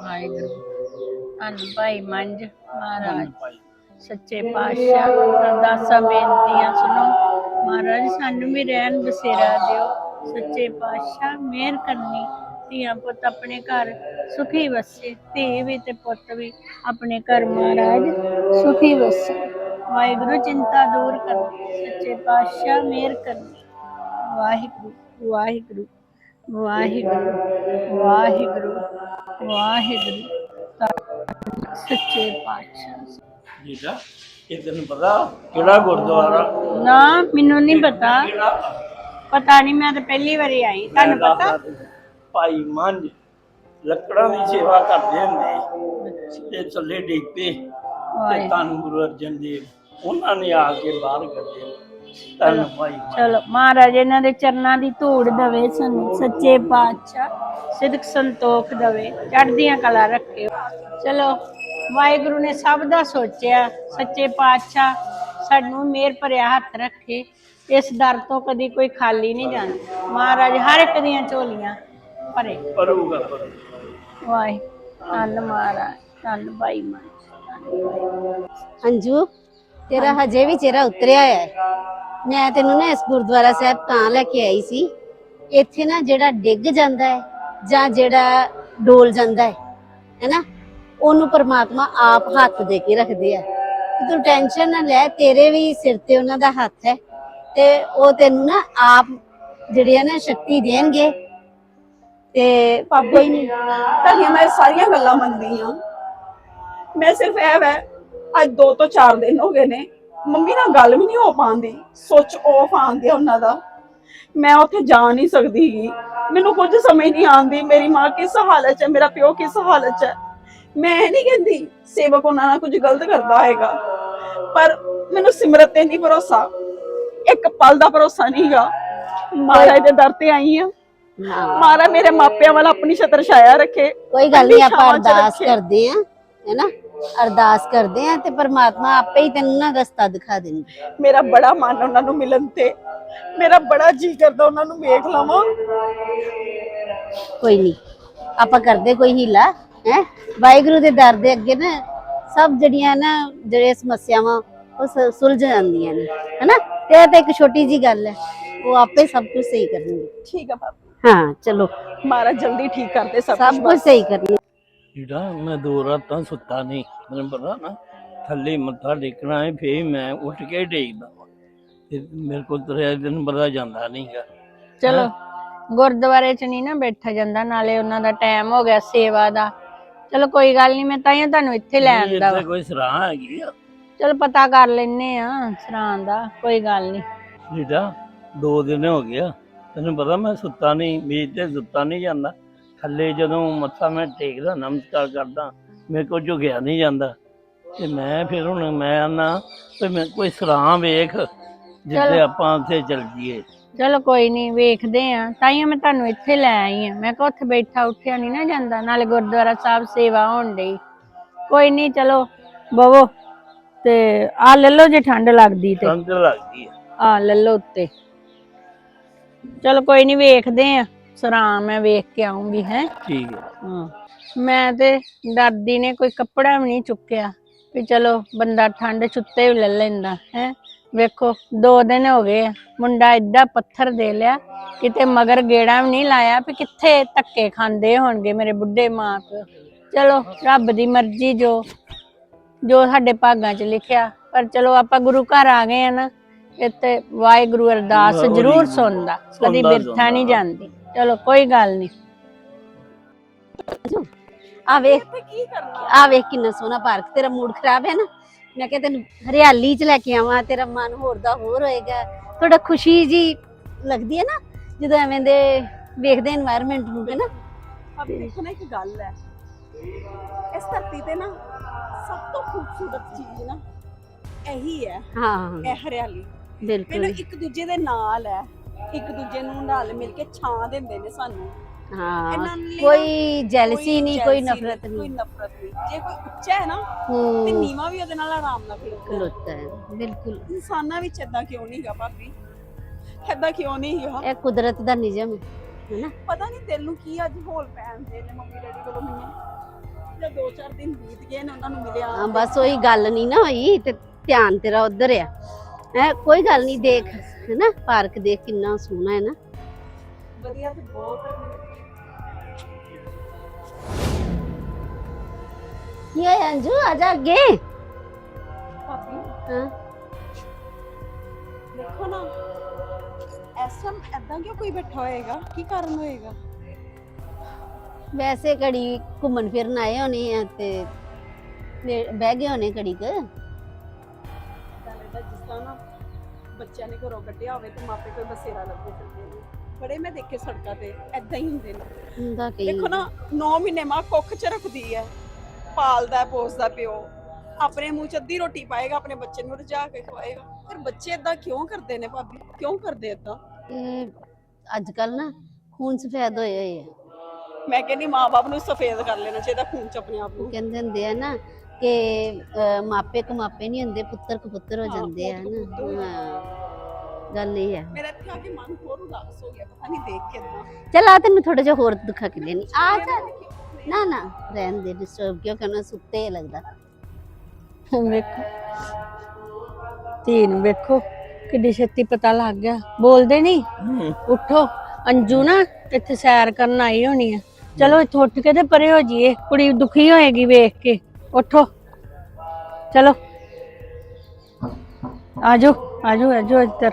ਵਾਹਿਗੁਰੂ ਧੰਨ ਭਾਈ ਮੰਝ ਮਹਾਰਾਜ। ਸੱਚੇ ਪਾਤਸ਼ਾਹ ਅਰਦਾਸਾਂ ਬੇਨਤੀਆਂ ਸੁਣੋ। ਮਹਾਰਾਜ ਸਾਨੂੰ ਵੀ ਰਹਿਣ ਬਸੇਰਾ ਦਿਓ। ਸੱਚੇ ਪਾਤਸ਼ਾਹ ਮਿਹਰ ਕਰਨੀ। ਧੀਆਂ ਪੁੱਤ ਆਪਣੇ ਘਰ ਸੁਖੀ ਵਸੇ। ਧੀ ਵੀ ਤੇ ਪੁੱਤ ਵੀ ਆਪਣੇ ਘਰ ਮਹਾਰਾਜ ਸੁਖੀ ਵਸੇ। ਵਾਹਿਗੁਰੂ ਚਿੰਤਾ ਦੂਰ ਕਰਨੀ ਸੱਚੇ ਪਾਤਸ਼ਾਹ ਮਿਹਰ ਕਰਨੀ ਵਾਹਿਗੁਰੂ ਵਾਹਿਗੁਰੂ ਵਾਹਿਗੁਰੂ ਵਾਹਿਗੁਰੂ। ਵਾਹਿਗੁਰੂ ਸੱਚੇ ਪਾਤਸ਼ਾਹ। ਜੀਜਾ ਇਹ ਤੈਨੂੰ ਪਤਾ ਕਿਹੜਾ ਗੁਰਦੁਆਰਾ? ਨਾ ਮੈਨੂੰ ਨਹੀਂ ਪਤਾ। ਕਿਹੜਾ? ਪਤਾ ਨਹੀਂ ਮੈਂ ਤਾਂ ਪਹਿਲੀ ਵਾਰੀ ਆਈ। ਤੁਹਾਨੂੰ ਮੈਂ ਪਤਾ? ਦੱਸਦਾ ਤੈਨੂੰ। ਭਾਈ ਮੰਝ ਲੱਕੜਾਂ ਦੀ ਸੇਵਾ ਕਰਦੇ ਹੁੰਦੇ ਤੇ ਥੱਲੇ ਡਿੱਗ ਪਏ। ਤੇ ਵਾਹਿਗੁਰੂ। ਧੰਨ ਗੁਰੂ ਅਰਜਨ ਦੇਵ ਉਹਨਾਂ ਨੇ ਆ ਕੇ ਬਾਹਰ ਕੱਢੇ ਧੰਨ ਭਾਈ ਮੰਝ। ਚਲੋ ਮਹਾਰਾਜ ਇਹਨਾਂ ਦੇ ਚਰਨਾਂ ਦੀ ਧੂੜ ਦਵੇ ਸਾਨੂੰ ਸੱਚੇ ਪਾਤਸ਼ਾਹ ਸਿਦਕ ਸੰਤੋਖ ਦਵੇ ਚੜ੍ਹਦੀਆਂ ਕਲਾ ਰੱਖਿਓ ਚਲੋ ਵਾਹਿਗੁਰੂ ਨੇ ਸਭ ਦਾ ਸੋਚਿਆ ਸੱਚੇ ਪਾਤਸ਼ਾਹ ਸਾਨੂੰ ਮਿਹਰ ਭਰਿਆ ਹੱਥ ਰੱਖੇ ਇਸ ਦਰ ਤੋਂ ਕਦੀ ਕੋਈ ਖਾਲੀ ਨਹੀਂ ਜਾਂਦਾ। ਮਹਾਰਾਜ ਹਰ ਇੱਕ ਦੀਆਂ ਝੋਲੀਆਂ ਭਰੇ। ਕਰੂਗਾ ਵਾਹਿਗੁਰੂ ਧੰਨ ਮਹਾਰਾਜ ਧੰਨ ਭਾਈ ਭਾਈ ਅੰਜੂ ਤੇਰਾ ਹਜੇ ਵੀ ਚਿਹਰਾ ਉਤਰਿਆ ਹੈ। ਮੈਂ ਤੈਨੂੰ ਨਾ ਇਸ ਗੁਰਦੁਆਰਾ ਸਾਹਿਬ ਤਾਂ ਲੈ ਕੇ ਆਈ ਸੀ। ਇੱਥੇ ਨਾ ਜਿਹੜਾ ਡਿੱਗ ਜਾਂਦਾ ਹੈ ਜਾਂ ਜਿਹੜਾ ਡੋਲ ਜਾਂਦਾ ਹੈ ਹੈਨਾ? ਉਹਨੂੰ ਪਰਮਾਤਮਾ ਆਪ ਹੱਥ ਦੇ ਕੇ ਰੱਖਦੇ ਆ। ਤੇ ਤੂੰ ਟੈਨਸ਼ਨ ਨਾ ਲੈ ਤੇਰੇ ਵੀ ਸਿਰ ਤੇ ਉਹਨਾਂ ਦਾ ਹੱਥ ਹੈ ਤੇ ਉਹ ਤੈਨੂੰ ਨਾ ਆਪ ਜਿਹੜੀ ਆ ਨਾ ਸ਼ਕਤੀ ਦੇਣਗੇ। ਤੇ ਭਾਬੀ ਕੋਈ ਨਹੀਂ ਤੁਹਾਡੀਆਂ ਮੈਂ ਸਾਰੀਆਂ ਗੱਲਾਂ ਮੰਨਦੀ ਹਾਂ ਮੈਂ ਸਿਰਫ ਇਹ ਅੱਜ ਦੋ ਤੋਂ ਚਾਰ ਦਿਨ ਹੋ ਗਏ ਨੇ। ਮੰਮੀ ਨਾਲ ਗੱਲ ਵੀ ਨਹੀਂ ਹੋ ਪਾਉਂਦੀ। ਸੁੱਚ ਆਫ ਆਉਂਦੀ ਆ ਉਹਨਾਂ ਦਾ। ਮੈਂ ਉੱਥੇ ਜਾ ਨਹੀਂ ਸਕਦੀ। ਮੈਨੂੰ ਕੁਝ ਸਮਝ ਨਹੀਂ ਆਉਂਦੀ। ਮੇਰੀ ਮਾਂ ਕਿਸ ਹਾਲਤ 'ਚ ਹੈ? ਮੇਰਾ ਪਿਓ ਕਿਸ ਹਾਲਤ 'ਚ ਹੈ? ਮੈਂ ਨਹੀਂ ਕਹਿੰਦੀ ਸੇਵਕ ਉਹਨਾਂ ਨਾਲ ਕੁਝ ਗਲਤ ਕਰਦਾ ਹੈਗਾ। ਪਰ ਮੈਨੂੰ ਸਿਮਰਤ ਤੇ ਨਹੀਂ ਭਰੋਸਾ। ਇੱਕ ਪਲ ਦਾ ਭਰੋਸਾ ਨਹੀਂਗਾ ਮਹਾਰਾਜ ਦੇ ਦਰ ਤੇ ਆਈ ਆ। ਮਹਾਰਾਜ ਮੇਰੇ ਮਾਪਿਆਂ ਵੱਲ ਆਪਣੀ ਛਤਰ ਛਾਇਆ ਰੱਖੇ। ਕੋਈ ਗੱਲ ਨਹੀਂ ਆਪਾਂ ਅਰਦਾਸ। ਕਰਦੇ ਆਂ ਹੈਨਾ ਅਰਦਾਸ ਕਰਦੇ ਆਂ ਤੇ ਪਰਮਾਤਮਾ ਆਪੇ ਹੀ ਤੈਨੂੰ ਨਾ ਰਸਤਾ ਦਿਖਾ ਦੇਣਗੇ ਮੇਰਾ ਬੜਾ ਮਨ ਉਹਨਾਂ ਨੂੰ ਮਿਲਣ ਤੇ। ਮੇਰਾ ਬੜਾ ਜੀ ਕਰਦਾ ਉਹਨਾਂ ਨੂੰ ਵੇਖ ਲਵਾਂ। ਕੋਈ ਨਹੀਂ ਆਪਾਂ ਕਰਦੇ ਕੋਈ ਹੀਲਾ ਹੈ? ਵਾਹਿਗੁਰੂ ਦੇ ਦਰ ਦੇ ਅੱਗੇ ਨਾ ਸਭ ਜਿਹੜੀਆਂ ਨਾ ਜਿਹੜੇ ਸਮੱਸਿਆਵਾਂ ਉਹ ਸ- ਸੁਲਝ ਜਾਂਦੀਆਂ ਨੇ ਹੈਨਾ? ਤੇ ਇਹ ਤਾਂ ਇੱਕ ਛੋਟੀ ਜੀ ਗੱਲ ਹੈ ਉਹ ਆਪੇ ਸਭ ਕੁਝ ਸਹੀ ਕਰਨਗੇ। ਠੀਕ ਆ ਬਾਬਾ। ਹਾਂ ਚਲੋ। ਮਹਾਰਾਜ ਜਲਦੀ ਠੀਕ ਕਰਦੇ ਸਭ ਸਭ ਕੁਝ ਸਹੀ ਕਰਨੀ ਜਿਹੜਾ ਮੈਂ ਦੋ ਰਾਤਾਂ ਸੁੱਤਾ ਨਹੀਂ ਮੈਨੂੰ ਪਤਾ ਨਾ ਥੱਲੇ ਮੱਥਾ ਟੇਕਣਾ ਹੈ ਫੇਰ ਮੈਂ ਉੱਠ ਕੇ ਵਾਂ। ਤੇ ਮੇਰੇ ਕੋਲ ਤਰਿਆ ਦਿਨ ਬੜਾ ਜਾਂਦਾ ਨਹੀਂਗਾ। ਚਲੋ ਗੁਰਦੁਆਰੇ ਚ ਨਹੀਂ ਨਾ ਬੈਠਾ ਜਾਂਦਾ ਨਾਲੇ ਉਹਨਾਂ ਦਾ ਟਾਈਮ ਹੋ ਗਿਆ ਸੇਵਾ ਦਾ। ਚਲੋ ਕੋਈ ਗੱਲ ਨਹੀਂ ਮੈਂ ਤਾਂ ਹੀ ਤੁਹਾਨੂੰ ਇੱਥੇ ਲੈ ਆਂਦਾ ਵਾ। ਕੋਈ ਸਰਾਹ ਹੈਗੀ ਆ। ਚਲ ਪਤਾ ਕਰ ਲੈਨੇ ਆ ਸਰਾਂ ਦਾ ਕੋਈ ਗੱਲ ਨਹੀਂ। ਜਿਹੜਾ ਦੋ ਦਿਨ ਹੋ ਗਿਆ ਤੈਨੂੰ ਪਤਾ ਮੈਂ ਸੁੱਤਾ ਨਹੀਂ ਮੇਜ਼ ਤੇ ਸੁੱਤਾ ਨਹੀਂ ਜਾਂਦਾ। ਥੱਲੇ ਜਦੋਂ ਮੱਥਾ ਮੈਂ ਟੇਕਦਾ ਨਮਸਕਾਰ ਕਰਦਾ ਮੇਰੇ ਕੋਲ ਝੁਕਿਆ ਨਹੀਂ ਜਾਂਦਾ। ਤੇ ਮੈਂ ਫਿਰ ਹੁਣ ਮੈਂ ਆਨਾ ਤੇ ਮੈਂ ਕੋਈ ਸਰਾਂ ਵੇਖ ਜਿੱਥੇ। ਆਪਾਂ ਉੱਥੇ ਚੱਲ ਜੀਏ ਚਲੋ ਕੋਈ ਨਹੀਂ ਵੇਖਦੇ ਆ। ਤਾਂ ਹੀ ਮੈਂ ਤੁਹਾਨੂੰ ਇੱਥੇ ਲੈ ਆਈ ਆ। ਮੈਂ ਕਿਹਾ ਉੱਥੇ ਬੈਠਾ ਉੱਠਿਆ ਨਹੀਂ ਨਾ ਜਾਂਦਾ ਨਾਲੇ ਗੁਰਦੁਆਰਾ ਸਾਹਿਬ ਸੇਵਾ ਹੋਣ ਡਈ। ਕੋਈ ਨਹੀਂ ਚਲੋ ਬਵੋ ਤੇ ਆ ਲੈ ਲਓ ਜੇ ਠੰਡ ਲੱਗਦੀ ਤੇ। ਸੰਗ ਲੱਗਦੀ ਹੈ ਆ ਲੈ ਲਓ ਉੱਤੇ। ਚਲੋ ਕੋਈ ਨਹੀਂ ਵੇਖਦੇ ਆ। ਸਰਾਂ ਮੈਂ ਵੇਖ ਕੇ ਆਉਂਗੀ ਹੈ। ਠੀਕ ਹੈ। ਹਾਂ। ਮੈਂ ਤੇ ਦਾਦੀ ਨੇ ਕੋਈ ਕੱਪੜਾ ਵੀ ਨਹੀਂ ਚੁੱਕਿਆ। ਵੀ ਚਲੋ ਬੰਦਾ ਠੰਡ ਛੁੱਤੇ ਵੀ ਲੈ ਲੈਂਦਾ ਹੈ। ਵੇਖੋ ਦੋ ਦਿਨ ਹੋ ਗਏ ਆ, ਮੁੰਡਾ ਏਡਾ ਪੱਥਰ ਦੇ ਲਿਆ ਕਿਤੇ ਮਗਰ ਗੇੜਾ ਵੀ ਨਹੀਂ ਲਾਇਆ ਵੀ ਕਿੱਥੇ ਧੱਕੇ ਖਾਂਦੇ ਹੋਣਗੇ ਮੇਰੇ ਬੁੱਢੇ ਮਾਂ ਪਿਓ ਚਲੋ ਰੱਬ ਦੀ ਮਰਜ਼ੀ ਜੋ ਜੋ ਸਾਡੇ ਭਾਗਾਂ 'ਚ ਲਿਖਿਆ। ਪਰ ਚਲੋ ਆਪਾਂ ਗੁਰੂ ਘਰ ਆ ਗਏ ਆ ਨਾ ਇੱਥੇ ਵਾਹਿਗੁਰੂ ਅਰਦਾਸ ਜ਼ਰੂਰ। ਸੁਣਦਾ। ਕਦੀ ਬਿਰਥਾ ਨਹੀਂ। ਜਾਂਦੀ। ਚਲੋ ਕੋਈ ਗੱਲ ਨਹੀਂ ਆ ਵੇਖ ਕੀ ਕਰਨਾ ਆ ਵੇਖ ਕਿੰਨਾ ਸੋਹਣਾ ਪਾਰਕ ਤੇਰਾ ਮੂਡ ਖਰਾਬ ਹੈ ਨਾ? ਮੈਂ ਕਿਹਾ ਤੈਨੂੰ ਹਰਿਆਲੀ 'ਚ ਲੈ ਕੇ ਆਵਾਂ ਤੇਰਾ ਮਨ ਹੋਰ ਦਾ ਹੋਰ ਹੋਏਗਾ। ਥੋੜਾ ਖੁਸ਼ੀ ਜੀ ਲੱਗਦੀ ਹੈ ਨਾ ਜਦੋਂ ਐਵੇਂ ਦੇ ਵੇਖਦੇ এনवायरमेंਟ ਨੂੰ ਹੈ ਨਾ? ਅਭੀ ਦੇਖੋ ਨਾ ਗੱਲ ਹੈ। ਇਸ ਧਰਤੀ ਤੇ ਨਾ ਸਭ ਤੋਂ ਖੂਬਸੂਰਤ ਚੀਜ਼ ਨਾ ਇਹੀ ਹੈ ਹਾਂ। ਇਹ ਹਰਿਆਲੀ। ਬਿਲਕੁਲ। ਇੱਕ ਦੂਜੇ ਦੇ ਨਾਲ ਹੈ। ਇੱਕ ਦੂਜੇ ਨੂੰ ਨਾਲ ਮਿਲ ਕੇ ਛਾਂ ਦਿੰਦੇ ਨੇ ਸਾਨੂੰ। ਹਾਂ ਇਹਨਾਂ ਲਈ ਨਾ ਕੋਈ ਜੈਲਸੀ ਨਹੀਂ ਕੋਈ jealousy ਨਫ਼ਰਤ ਕੋਈ ਨਹੀਂ। ਨਫ਼ਰਤ ਨਹੀਂ। ਜੇ ਕੋਈ ਉੱਚਾ ਹੈ ਨਾ ਤੇ ਹੂੰ ਨੀਵਾ ਵੀ ਉਹਦੇ ਨਾਲ ਆਰਾਮ ਨਾਲ ਖਲੋਤਾ ਹੈ। ਖਲੋਤਾ ਹੈ ਬਿਲਕੁਲ। ਇਨਸਾਨਾਂ ਵਿੱਚ ਏਦਾਂ ਕਿਉਂ ਨਹੀਂ ਗਾ ਭਾਬੀ? ਏਦਾਂ ਕਿਉਂ ਨਹੀਂ ਗਾ? ਇਹ ਕੁਦਰਤ ਦਾ ਨਿਯਮ ਹੈ ਹੈ ਨਾ ਪਤਾ ਨਹੀਂ ਦਿਲ ਨੂੰ ਕੀ ਅੱਜ ਹੋਲ ਪੈਣਦੇ ਨੇ ਮੰਮੀ ਡੈਡੀ ਕੋਲੋਂ ਮੈਨੂੰ। ਜਾਂ ਦੋ ਚਾਰ ਦਿਨ ਬੀਤ ਗਏ ਨੇ ਉਹਨਾਂ ਨੂੰ ਮਿਲਿਆ ਹਾਂ ਬਸ ਉਹੀ ਗੱਲ ਨਹੀਂ ਨਾ ਹੋਈ ਤੇ ਧਿਆਨ ਤੇਰਾ ਉਧਰ ਆ। ਹੈ ਕੋਈ ਗੱਲ ਨਹੀਂ ਦੇਖ ਹੈ ਨਾ ਪਾਰਕ ਦੇਖ ਕਿੰਨਾ ਸੋਹਣਾ ਹੈ ਨਾ। ਵਧੀਆ ਤੇ ਬਹੁਤ ਕੀ ਹੋਇਆ ਅੰਜੂ ਆ ਜਾ ਅੱਗੇ। ਭਾਬੀ ਹਾਂ। ਦੇਖੋ ਨਾ ਟਾਈਮ ਏਦਾਂ ਕਿਉਂ ਕੋਈ ਬੈਠਾ ਹੋਏਗਾ? ਕੀ ਕਾਰਨ ਹੋਏਗਾ? ਵੈਸੇ ਘੜੀ ਘੁੰਮਣ ਫਿਰਨ ਆਏ ਹੋਣੇ ਆ ਤੇ ਬਹਿ ਗਏ ਹੋਣੇ ਘੜੀ ਕ। ਤਰ੍ਹਾਂ ਨਾ ਬੱਚਿਆਂ ਨੇ ਘਰੋਂ ਕੱਢਿਆ ਹੋਵੇ ਤੇ ਮਾਪੇ ਕੋਈ ਬਸੇਰਾ ਲੱਗੇ ਫਿਰਦੇ ਨੇ। ਬੜੇ ਮੈਂ ਦੇਖੇ ਸੜਕਾਂ ਤੇ ਏਦਾਂ ਹੀ ਹੁੰਦੇ ਨੇ। ਹੁੰਦਾ ਕਈ ਦੇਖੋ ਨਾ 9 ਮਹੀਨੇ ਮਾਂ ਕੁੱਖ ਚ ਰੱਖਦੀ ਹੈ ਪਾਲਦਾ ਪੋਸਦਾ ਪਿਓ। ਆਪਣੇ ਮੂੰਹ ਚ ਅੱਧੀ ਰੋਟੀ ਪਾਏਗਾ ਆਪਣੇ ਬੱਚੇ ਨੂੰ ਰਜਾ ਕੇ ਖਵਾਏਗਾ। ਫਿਰ ਬੱਚੇ ਏਦਾਂ ਕਿਉਂ ਕਰਦੇ ਨੇ ਭਾਬੀ? ਕਿਉਂ ਕਰਦੇ ਏਦਾਂ? ਇਹ ਅੱਜ ਕੱਲ ਨਾ ਖੂਨ ਸਫੈਦ ਹੋਏ ਹੋਏ ਆ। ਮੈਂ ਕਹਿੰਦੀ ਮਾਪੇ ਨੂੰ ਸਫੇਦ ਕਰ ਲੈਣਾ ਚਾਹੀਦਾ ਖੂਨ ਚ ਆਪਣੇ ਆਪ ਨੂੰ। ਕਹਿੰਦੇ ਹੁੰਦੇ ਆ ਨਾ ਕਿ ਮਾਪੇ ਕਮਾਪੇ ਨਹੀਂ ਹੁੰਦੇ ਪੁੱਤਰ ਕਪੁੱਤਰ ਹੋ ਹਾਂ, ਜਾਂਦੇ ਆ ਨਾ। ਗੱਲ ਇਹ ਹੈ ਮੇਰਾ ਇੱਥੇ ਆ ਕੇ ਮਨ ਹੋਰ ਉਦਾਸ ਹੋ ਗਿਆ ਪਤਾ ਨਹੀਂ ਦੇਖ ਕੇ ਏਦਾਂ ਚਲ ਆ ਤੈਨੂੰ ਥੋੜਾ ਜਿਹਾ ਹੋਰ ਦੁੱਖਾ ਕੇ ਲੈਣੀ ਆ ਚੱਲ। ਨਾ ਨਾ ਰਹਿਣ ਦੇ ਡਿਸਟਰਬ ਕਿਉਂ ਕਰਨਾ ਸੁੱਤੇ ਲੱਗਦਾ। ਵੇਖੋ। ਧੀ ਨੂੰ ਵੇਖੋ ਕਿੱਡੀ ਛੇਤੀ ਪਤਾ ਲੱਗ ਗਿਆ। ਬੋਲਦੇ ਨਹੀਂ ਉੱਠੋ। ਅੰਜੂ ਨਾ ਇੱਥੇ ਸੈਰ ਕਰਨ ਆਈ ਹੋਣੀ ਆ। ਚਲੋ ਇੱਥੋਂ ਉੱਠ ਕੇ ਤੇ ਪਰੇ ਹੋ ਜਾਈਏ। ਕੁੜੀ ਦੁਖੀ ਹੋਏਗੀ ਵੇਖ ਕੇ। ਉੱਠੋ। ਚਲੋ। ਆਜੋ ਆਜੋ ਆਜੋ ਇੱਧਰ।